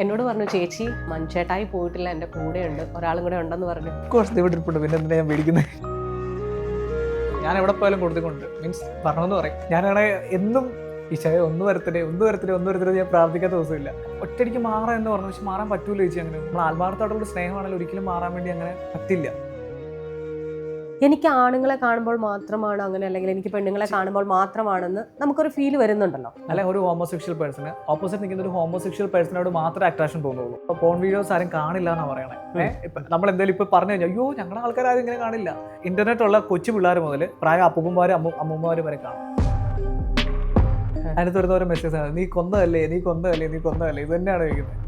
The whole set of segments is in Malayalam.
എന്നോട് പറഞ്ഞു ചേച്ചി മഞ്ചേട്ടായി പോയിട്ടില്ല എന്റെ കൂടെയുണ്ട് ഒരാളും കൂടെ ഉണ്ടെന്ന് പറഞ്ഞു. കോഴ്സ് ഇവിടെ ഇരിപ്പുണ്ട് പിന്നെ എന്തിനാ ഞാൻ മേടിക്കുന്നത് ഞാൻ എവിടെ പോയാലും കൊടുത്തിട്ടുണ്ട്. മീൻസ് പറഞ്ഞെന്ന് പറയും. ഞാനാണെ എന്നും ഈശോയെ ഒന്ന് വരത്തില്ലേ ഒന്ന് വരത്തില്ലേ ഒന്ന് വരത്തില്ലേ ഞാൻ പ്രാർത്ഥിക്കാത്ത ദിവസമില്ല. ഒറ്റയ്ക്ക് മാറാം എന്ന് പറഞ്ഞു. പക്ഷെ മാറാൻ പറ്റൂല ചേച്ചി അങ്ങനെ. നമ്മൾ ആത്മാർത്ഥത്തോടുള്ള സ്നേഹമാണെങ്കിൽ ഒരിക്കലും മാറാൻ വേണ്ടി അങ്ങനെ പറ്റില്ല. എനിക്ക് ആണുങ്ങളെ കാണുമ്പോൾ മാത്രമാണ് അങ്ങനെ അല്ലെങ്കിൽ എനിക്ക് പെണ്ണുങ്ങളെ കാണുമ്പോൾ മാത്രമാണെന്ന് നമുക്കൊരു ഫീൽ വരുന്നുണ്ടല്ലോ. അല്ലെ ഒരു ഹോമോസെക്ഷൽ പേഴ്സണ് ഓപ്പോസിറ്റ് നിൽക്കുന്ന ഒരു ഹോമോസെക്ഷൽ പേഴ്സണോട് മാത്രം അട്രാക്ഷൻ തോന്നുള്ളൂ. അപ്പോൾ പോൺ വീഡിയോസ് ആരും കാണില്ല എന്നാണ് പറയണേ. നമ്മൾ എന്തായാലും ഇപ്പൊ പറഞ്ഞു കഴിഞ്ഞാൽ അയ്യോ ഞങ്ങളുടെ ആൾക്കാർ ആരും ഇങ്ങനെ കാണില്ല. ഇന്റർനെറ്റ് ഉള്ള കൊച്ചു പിള്ളേർ മുതൽ പ്രായ അപ്പൂപ്പന്മാരും അമ്മ അമ്മൂമ്മമാരും വരെ കാണും. അതിനകത്ത് വരുന്ന ഓരോ മെസ്സേജ് ആണ് നീ കൊന്നതല്ലേ നീ കൊന്നതല്ലേ നീ കൊന്നതല്ലേ? ഇത് തന്നെയാണ് ചോദിക്കുന്നത്.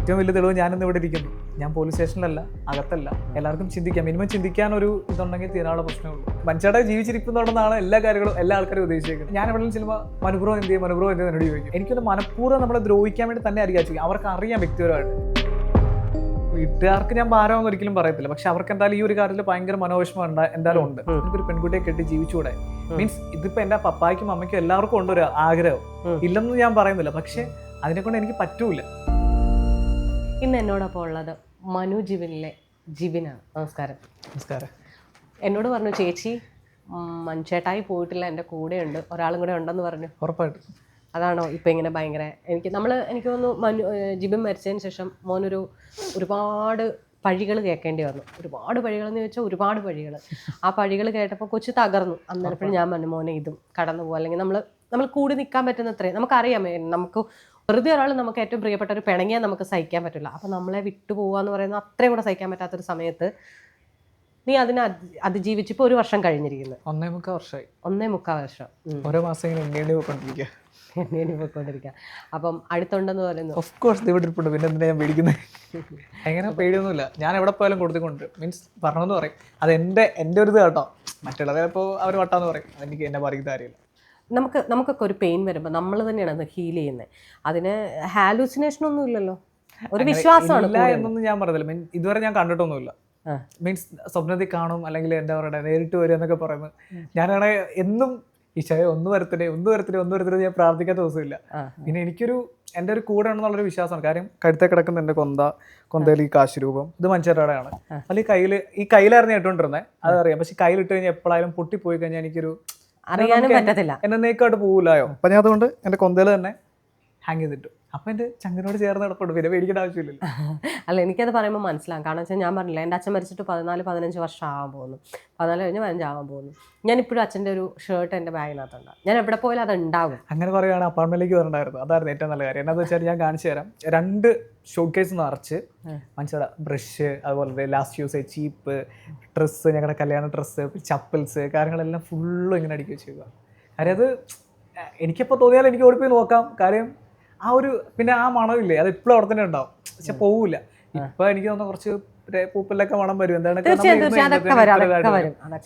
ഏറ്റവും വലിയ തെളിവ് ഞാനിന്ന് ഇവിടെ ഇരിക്കുന്നു. ഞാൻ പോലീസ് സ്റ്റേഷനിലല്ല അകത്തല്ല. എല്ലാവർക്കും ചിന്തിക്കാം. മിനിമം ചിന്തിക്കാൻ ഒരു ഇതുണ്ടെങ്കിൽ തീരാനുള്ള പ്രശ്നമേ ഉള്ളൂ. മനുഷ്യരുടെ ജീവിച്ചിരിക്കുന്നുണ്ടെന്നാണ് എല്ലാ കാര്യങ്ങളും എല്ലാ ആൾക്കാരും ഉദ്ദേശിക്കുന്നത് ഞാൻ എവിടെ ചെല്ലുമ്പോൾ മനഃപൂർവം എന്ത് ചെയ്യും? മനഃപൂർവം എന്ത് ചെയ്യും? എന്നോട് ചോദിക്കും. എനിക്കൊന്ന് മനഃപൂർവം നമ്മളെ ദ്രോഹിക്കാൻ വേണ്ടി തന്നെ അറിയാം ചെയ്യും അവർക്ക് അറിയാം വ്യക്തിപരമായിട്ട്. വീട്ടുകാർക്ക് ഞാൻ ഭാരമൊന്നും ഒരിക്കലും പറയത്തില്ല. പക്ഷെ അവർക്ക് എന്തായാലും ഈ ഒരു കാര്യത്തിൽ ഭയങ്കര മനോവിഷമം ഉണ്ടാ- എന്തായാലും ഉണ്ട്. ഒരു എനിക്കൊരു പെൺകുട്ടിയെ കെട്ടി ജീവിച്ചുകൂടെ? മീൻസ് ഇതിപ്പോ എന്റെ പപ്പായ്ക്കും അമ്മയ്ക്കും എല്ലാവർക്കും ഉണ്ട് ഒരു ആഗ്രഹം. ഇല്ലെന്ന് ഞാൻ പറയുന്നില്ല. പക്ഷെ അതിനെ കൊണ്ട് എനിക്ക് പറ്റൂല. ഇന്ന് എന്നോടൊപ്പം ഉള്ളത് മനു ജിവിനിലെ ജിബിനാണ് നമസ്കാരം. നമസ്കാരം. എന്നോട് പറഞ്ഞു ചേച്ചി മൺചേട്ടായി പോയിട്ടില്ല എന്റെ കൂടെയുണ്ട്. ഒരാളും കൂടെ ഉണ്ടെന്ന് പറഞ്ഞു. ഉറപ്പായിട്ടും. അതാണോ ഇപ്പം ഇങ്ങനെ ഭയങ്കര എനിക്ക് നമ്മൾ എനിക്ക് തോന്നുന്നു മനു ജിബിൻ മരിച്ചതിന് ശേഷം മോനൊരു ഒരുപാട് പഴികൾ കേൾക്കേണ്ടി വന്നു. ഒരുപാട് പഴികൾ എന്ന് ചോദിച്ചാൽ ഒരുപാട് പഴികൾ ആ പഴികൾ കേട്ടപ്പോൾ കൊച്ചു തകർന്നു. അന്നേരപ്പോഴും ഞാൻ പറഞ്ഞു മോനെ ഇതും കടന്നു പോകും. അല്ലെങ്കിൽ നമ്മൾ നമ്മൾ കൂടി നിൽക്കാൻ പറ്റുന്ന അത്രയും നമുക്കറിയാം നമുക്ക് വെറുതെ ഒരാൾ നമുക്ക് ഏറ്റവും പ്രിയപ്പെട്ട ഒരു പിണങ്ങിയാൽ നമുക്ക് സഹിക്കാൻ പറ്റില്ല. അപ്പം നമ്മളെ വിട്ടു പോകുക എന്ന് പറയുന്നത് അത്രയും കൂടെ സഹിക്കാൻ പറ്റാത്തൊരു സമയത്ത് നീ അതിനെ അതിജീവിച്ചിപ്പോൾ ഒരു വർഷം കഴിഞ്ഞിരിക്കുന്നു. ഒന്നേ മുക്കാൽ വർഷമായി ഒന്നേ മുക്കാൽ വർഷം. ഓരോ മാസം ഇങ്ങനെ എണ്ണി പോയിക്കൊണ്ടിരിക്കുക. എണ്ണീനി പോയിക്കൊണ്ടിരിക്കുക. അപ്പം അടുത്തുണ്ടെന്ന് പറയുന്നു. ഓഫ് കോഴ്സ് ഇവിടെ ഇരിപ്പുണ്ട് പിന്നെ എന്തിനാ ഞാൻ പേടിക്കുന്നത് എങ്ങനെ പേടിയൊന്നുമില്ല. ഞാൻ എവിടെ പോയാലും കൊടുത്തിട്ടുണ്ട്. മീൻസ് പറഞ്ഞെന്ന് പറയും. അത് എന്റെ എന്റെ ഒരു ഇത് കേട്ടോ. മറ്റുള്ളത് ചിലപ്പോൾ അവർ വട്ടാന്ന് പറയും. അതെനിക്ക് എന്നെ പറയുന്ന കാര്യമില്ല. നമുക്ക് നമുക്കൊക്കെ ഒരു പെയിൻ വരുമ്പോൾ നമ്മൾ തന്നെയാണ് അത് ഹീൽ ചെയ്യുന്നത് അതിന് ഹാലൂസിനേഷൻ ഒന്നും ഇല്ലല്ലോ. ഒരു വിശ്വാസമാണ് ഇല്ല എന്നൊന്നും ഞാൻ പറഞ്ഞില്ല മീൻ ഇതുവരെ ഞാൻ കണ്ടിട്ടൊന്നുമില്ല. മീൻസ് സ്വപ്നത്തിൽ കാണും അല്ലെങ്കിൽ എന്താ പറയുക നേരിട്ട് വരും എന്നൊക്കെ പറയുന്നത്. ഞാനാണെങ്കിൽ എന്നും ഈശോയെ ഒന്ന് വരത്തിനെ ഒന്ന് വരത്തിനെ ഒന്ന് വരത്തിനെ ഞാൻ പ്രാർത്ഥിക്കാത്ത ദിവസമില്ല. പിന്നെ എനിക്കൊരു എന്റെ ഒരു കൂടെ ഉണ്ടെന്നുള്ളൊരു വിശ്വാസമാണ്. കാര്യം കഴുത്തെ കിടക്കുന്ന എന്റെ കൊന്ത കൊന്തയിൽ ഈ കാശുരൂപം ഇത് മഞ്ചേട്ടയുടെയാണ് അല്ലെങ്കിൽ അതിൽ കയ്യിൽ ഈ കയ്യിലായിരുന്നു ഇട്ടുകൊണ്ടിരുന്നത്. അതറിയാം. പക്ഷെ കയ്യിലിട്ട് കഴിഞ്ഞാൽ എപ്പോഴായാലും പൊട്ടിപ്പോയി കഴിഞ്ഞാൽ എനിക്കൊരു അറിയാനും പറ്റത്തില്ല. എന്നെ നീക്കായിട്ട് പോകില്ലായോ അപ്പം ഞാൻ അതുകൊണ്ട് എന്റെ കൊന്തയിൽ തന്നെ ഹാങ് ചെയ്തിട്ടു. അപ്പം എന്റെ ചങ്ങനോട് ചേർന്ന് കിടപ്പുണ്ട് പിന്നെ മേടിക്കേണ്ട ആവശ്യമില്ലല്ലോ. അല്ല എനിക്കത് പറയുമ്പോൾ മനസ്സിലാകും കാരണം വെച്ചാൽ ഞാൻ പറഞ്ഞില്ല എന്റെ അച്ഛൻ മരിച്ചിട്ട് പതിനാല് പതിനഞ്ച് വർഷം ആവാൻ പോകുന്നു. പതിനാല് കഴിഞ്ഞ് പതിനഞ്ചാവാൻ പോകുന്നു. ഞാൻ ഇപ്പോഴും അച്ഛന്റെ ഒരു ഷർട്ട് എന്റെ ബാഗിനകത്തുണ്ട് ഞാൻ എവിടെ പോയാലും അത് ഉണ്ടാവും അങ്ങനെ പറയുകയാണ് അപ്പാർട്ട്മെന്റിലേക്ക് വരണ്ടായിരുന്നു അതായിരുന്നു ഏറ്റവും നല്ല കാര്യം. എന്നാന്ന് വെച്ചാൽ ഞാൻ കാണിച്ചു തരാം. രണ്ട് ഷോട്ട് കേസ് നിറച്ച്. മനസ്സിലാ ബ്രഷ് അതുപോലെ ലാസ്റ്റ് യൂസ് ചീപ്പ് ഡ്രസ്സ് ഞങ്ങളുടെ കല്യാണ ഡ്രസ്സ് ചപ്പിൾസ് കാര്യങ്ങളെല്ലാം ഫുള്ളും ഇങ്ങനെ അടിക്കുക വെച്ചേക്കുക കാര്യം അത് എനിക്കിപ്പോൾ തോന്നിയാൽ എനിക്ക് ഓടിപ്പോയി നോക്കാം. കാര്യം ആ ഒരു പിന്നെ ആ മണമില്ലേ? അത് ഇപ്പോഴും അവിടെ തന്നെ ഉണ്ടാവും. പക്ഷെ പോവില്ല ഇപ്പൊ എനിക്ക് തോന്നുന്നു കുറച്ച് പൂപ്പലൊക്കെ മണം വരും. എന്താണ്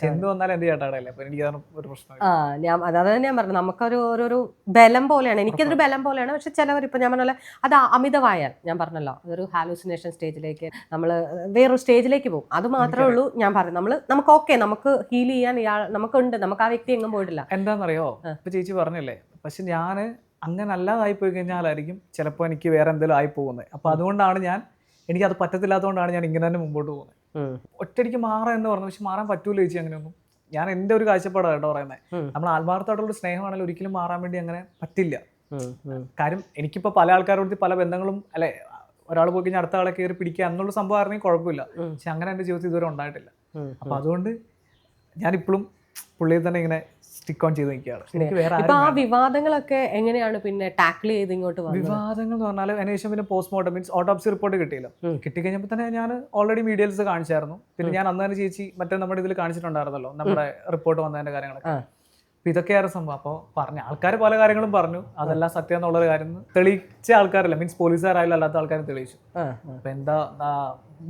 എന്ത് വന്നാലും എന്ത് ചേട്ടാടല്ലേ അപ്പൊ എനിക്ക് ഒരു പ്രശ്നം. ഞാൻ അതാണ് ഞാൻ പറഞ്ഞു നമുക്കൊരു ഒരു ബലം പോലെയാണ്. എനിക്കതൊരു ബലം പോലെയാണ്. പക്ഷെ ചിലവർ ഇപ്പൊ ഞാൻ പറഞ്ഞ അത് അമിതമായാൽ ഞാൻ പറഞ്ഞല്ലോ അതൊരു ഹാലൂസിനേഷൻ സ്റ്റേജിലേക്ക് നമ്മൾ വേറൊരു സ്റ്റേജിലേക്ക് പോകും. അത് മാത്രമേ ഉള്ളൂ ഞാൻ പറഞ്ഞു നമ്മൾ നമുക്ക് ഓക്കെ നമുക്ക് ഹീൽ ചെയ്യാൻ ഇയാൾ നമുക്കുണ്ട്. നമുക്ക് ആ വ്യക്തി എങ്ങും പോയിട്ടില്ല. എന്താണെന്നറിയോ ഇപ്പൊ ചേച്ചി പറഞ്ഞല്ലേ? പക്ഷെ ഞാൻ അങ്ങനെ അല്ലാതായി പോയി കഴിഞ്ഞാലായിരിക്കും ചിലപ്പോൾ എനിക്ക് വേറെ എന്തെങ്കിലും ആയി പോകുന്നത് അപ്പോൾ അതുകൊണ്ടാണ് ഞാൻ എനിക്ക് അത് പറ്റത്തില്ലാത്തതുകൊണ്ടാണ് ഞാൻ ഇങ്ങനെ തന്നെ മുമ്പോട്ട് പോകുന്നത് ഒറ്റയ്ക്ക് മാറാം എന്ന് പറഞ്ഞു. പക്ഷെ മാറാൻ പറ്റൂല ചേച്ചി അങ്ങനെയൊന്നും. ഞാൻ എന്റെ ഒരു കാഴ്ചപ്പാടാണ് കേട്ടോ പറയുന്നത് നമ്മൾ ആത്മാർത്ഥമായിട്ടുള്ള സ്നേഹമാണെങ്കിൽ ഒരിക്കലും മാറാൻ വേണ്ടി അങ്ങനെ പറ്റില്ല. കാര്യം എനിക്കിപ്പോൾ പല ആൾക്കാരോട് പല ബന്ധങ്ങളും അല്ലെ ഒരാൾ പോയി കഴിഞ്ഞാൽ അടുത്ത ആളെ കയറി പിടിക്കുക എന്നുള്ള സംഭവം ആയിരുന്നെങ്കിൽ കുഴപ്പമില്ല. പക്ഷെ അങ്ങനെ എന്റെ ജീവിതത്തിൽ ഇതുവരെ ഉണ്ടായിട്ടില്ല. അപ്പം അപ്പൊ അതുകൊണ്ട് ഞാനിപ്പോഴും പുള്ളിയെ തന്നെ ഇങ്ങനെ സ്റ്റിക്ക് ഓൺ ചെയ്ത് നിൽക്കുകയാണ്. എനിക്ക് വേറെ ഇപ്പൊ ആ വിവാദങ്ങളൊക്കെ എങ്ങനെയാണ് പിന്നെ ടാക്കിൾ ചെയ്ത് ഇങ്ങോട്ട് വിവാദങ്ങൾ എന്ന് പറഞ്ഞാൽ അതിനുശേഷം പിന്നെ പോസ്റ്റ്മോർട്ടം മീൻസ് ഓട്ടോപ്സി റിപ്പോർട്ട് കിട്ടിയില്ല. കിട്ടിക്കഴിഞ്ഞപ്പോൾ തന്നെ ഞാൻ ഓൾറെഡി മീഡിയൽസ് കാണിച്ചായിരുന്നു. പിന്നെ ഞാൻ അന്ന് തന്നെ ചേച്ചി മറ്റേ നമ്മുടെ ഇതിൽ കാണിച്ചിട്ടുണ്ടായിരുന്നല്ലോ നമ്മുടെ റിപ്പോർട്ട് വന്നതിന്റെ കാര്യങ്ങളൊക്കെ. ആ. അപ്പൊ ഇതൊക്കെയായിരുന്നു സംഭവം. അപ്പോൾ പറഞ്ഞു ആൾക്കാർ പല കാര്യങ്ങളും പറഞ്ഞു. അതെല്ലാം സത്യം എന്നുള്ളൊരു കാര്യം തെളിയിച്ച ആൾക്കാരല്ല മീൻസ് പോലീസുകാരായാലും അല്ലാത്ത ആൾക്കാരും തെളിയിച്ചു. ആ, ആ. അപ്പൊ എന്താ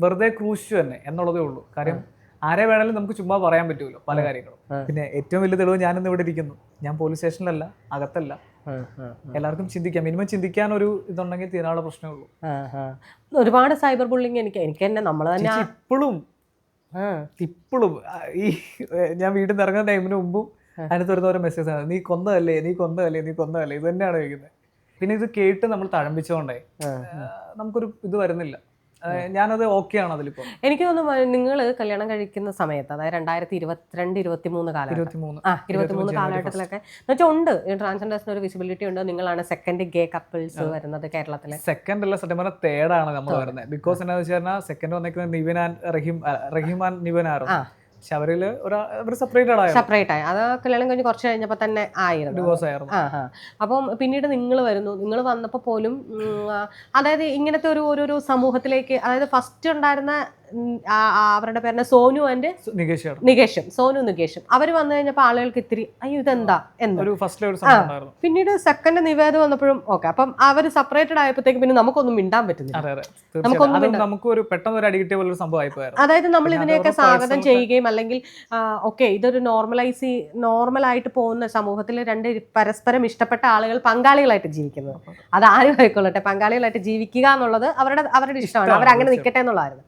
വെറുതെ ക്രൂശിച്ചു തന്നെ എന്നുള്ളതേ ഉള്ളൂ. കാര്യം ആരെ വേണമെങ്കിലും നമുക്ക് ചുമ്മാ പറയാൻ പറ്റുമല്ലോ പല കാര്യങ്ങളും. പിന്നെ ഏറ്റവും വലിയ തെളിവ് ഞാനിന്ന് ഇവിടെ ഇരിക്കുന്നു. ഞാൻ പോലീസ് സ്റ്റേഷനിലല്ല അകത്തല്ല. എല്ലാവർക്കും ചിന്തിക്കാം. മിനിമം ചിന്തിക്കാൻ ഒരു ഇതുണ്ടെങ്കിൽ തീരാനുള്ള പ്രശ്നമേ ഉള്ളൂ. ഒരുപാട് സൈബർ ബുള്ളിങ് എനിക്ക് എനിക്ക് തന്നെ നമ്മൾ തന്നെ ഇപ്പോഴും ഇപ്പോഴും ഈ ഞാൻ വീട്ടിൽ നിന്ന് ഇറങ്ങുന്ന ടൈമിന് മുമ്പും അതിനകത്ത് വരുന്ന ഓരോ മെസ്സേജ് ആണ്. നീ കൊന്നതല്ലേ നീ കൊന്നതല്ലേ നീ കൊന്നതല്ലേ ഇത് തന്നെയാണ് ചോദിക്കുന്നത്. പിന്നെ ഇത് കേട്ട് നമ്മൾ തഴമ്പിച്ചുകൊണ്ടേ ആ. നമുക്കൊരു ഇത് വരുന്നില്ല. ഞാനത് ഓക്കെ ആണ് അതിലിപ്പോ. എനിക്ക് തോന്നുന്നു നിങ്ങൾ കല്യാണം കഴിക്കുന്ന സമയത്ത് അതായത് രണ്ടായിരത്തി ഇരുപത്തിരണ്ട് ഇരുപത്തി മൂന്ന് കാലഘട്ടം. ഇരുപത്തിമൂന്ന്. ആ ഇരുപത്തിമൂന്ന് കാലഘട്ടത്തിലൊക്കെ. എന്നുവെച്ചാൽ ഉണ്ട് ട്രാൻസ്ജെൻഡേഴ്സിന് ഒരു വിസിബിലിറ്റി ഉണ്ട്. നിങ്ങളാണ് സെക്കൻഡ് ഗേ കപ്പിൾസ് വരുന്നത് കേരളത്തിലെ. സെക്കൻഡ് അല്ല സത്യം പറഞ്ഞാൽ തേർഡാണ് നമ്മൾ വരുന്നത്. ബിക്കോസ് എന്താണെന്ന് വെച്ച് കഴിഞ്ഞാൽ സെക്കൻഡ് വന്നിരിക്കുന്നത് നിവിൻ ആൻഡ് റഹീം റഹീമാൻ നിവിൻ ആയിരുന്നു. പക്ഷെ അവരിൽ ഒരാ സെപ്പറേറ്റഡ് ആയിരുന്നു സെപ്പറേറ്റ് ആയി. അത് കല്യാണം കഴിഞ്ഞ് കുറച്ച് കഴിഞ്ഞപ്പോൾ തന്നെ ആയിരുന്നു. ഡിവോഴ്സ് ആയിരുന്നു. ആ ആ. അപ്പം പിന്നീട് നിങ്ങൾ വരുന്നു. നിങ്ങൾ വന്നപ്പോൾ പോലും അതായത് ഇങ്ങനത്തെ ഒരു ഒരു സമൂഹത്തിലേക്ക് അതായത് ഫസ്റ്റ് ഉണ്ടായിരുന്ന അവരുടെ പേരെ സോനു ആൻഡ് നികേഷ്. സോനു നികേഷും. അവർ വന്നു കഴിഞ്ഞപ്പോൾ ആളുകൾക്ക് ഇത്തിരി അയ്യോ ഇതെന്താ? എന്ന്. ഉണ്ടായിരുന്നു. പിന്നീട് സെക്കൻഡ് നിവേദം വന്നപ്പോഴും ഓക്കെ. അപ്പം അവർ സെപ്പറേറ്റഡ് ആയപ്പോഴത്തേക്ക് പിന്നെ നമുക്കൊന്നും മിണ്ടാൻ പറ്റുന്നില്ല. നമുക്കൊന്നും അതായത് നമ്മൾ ഇതിനെയൊക്കെ സ്വാഗതം ചെയ്യുകയും അല്ലെങ്കിൽ ഓക്കെ ഇതൊരു നോർമലൈസ് നോർമലായിട്ട് പോകുന്ന സമൂഹത്തിൽ രണ്ട് പരസ്പരം ഇഷ്ടപ്പെട്ട ആളുകൾ പങ്കാളികളായിട്ട് ജീവിക്കുന്നത്. അത്. ആരും ആയിക്കൊള്ളട്ടെ. പങ്കാളികളായിട്ട് ജീവിക്കുക എന്നുള്ളത് അവരുടെ അവരുടെ ഇഷ്ടമാണ്. അവരങ്ങനെ അവർ അങ്ങനെ നിൽക്കട്ടെ എന്നുള്ളതായിരുന്നു.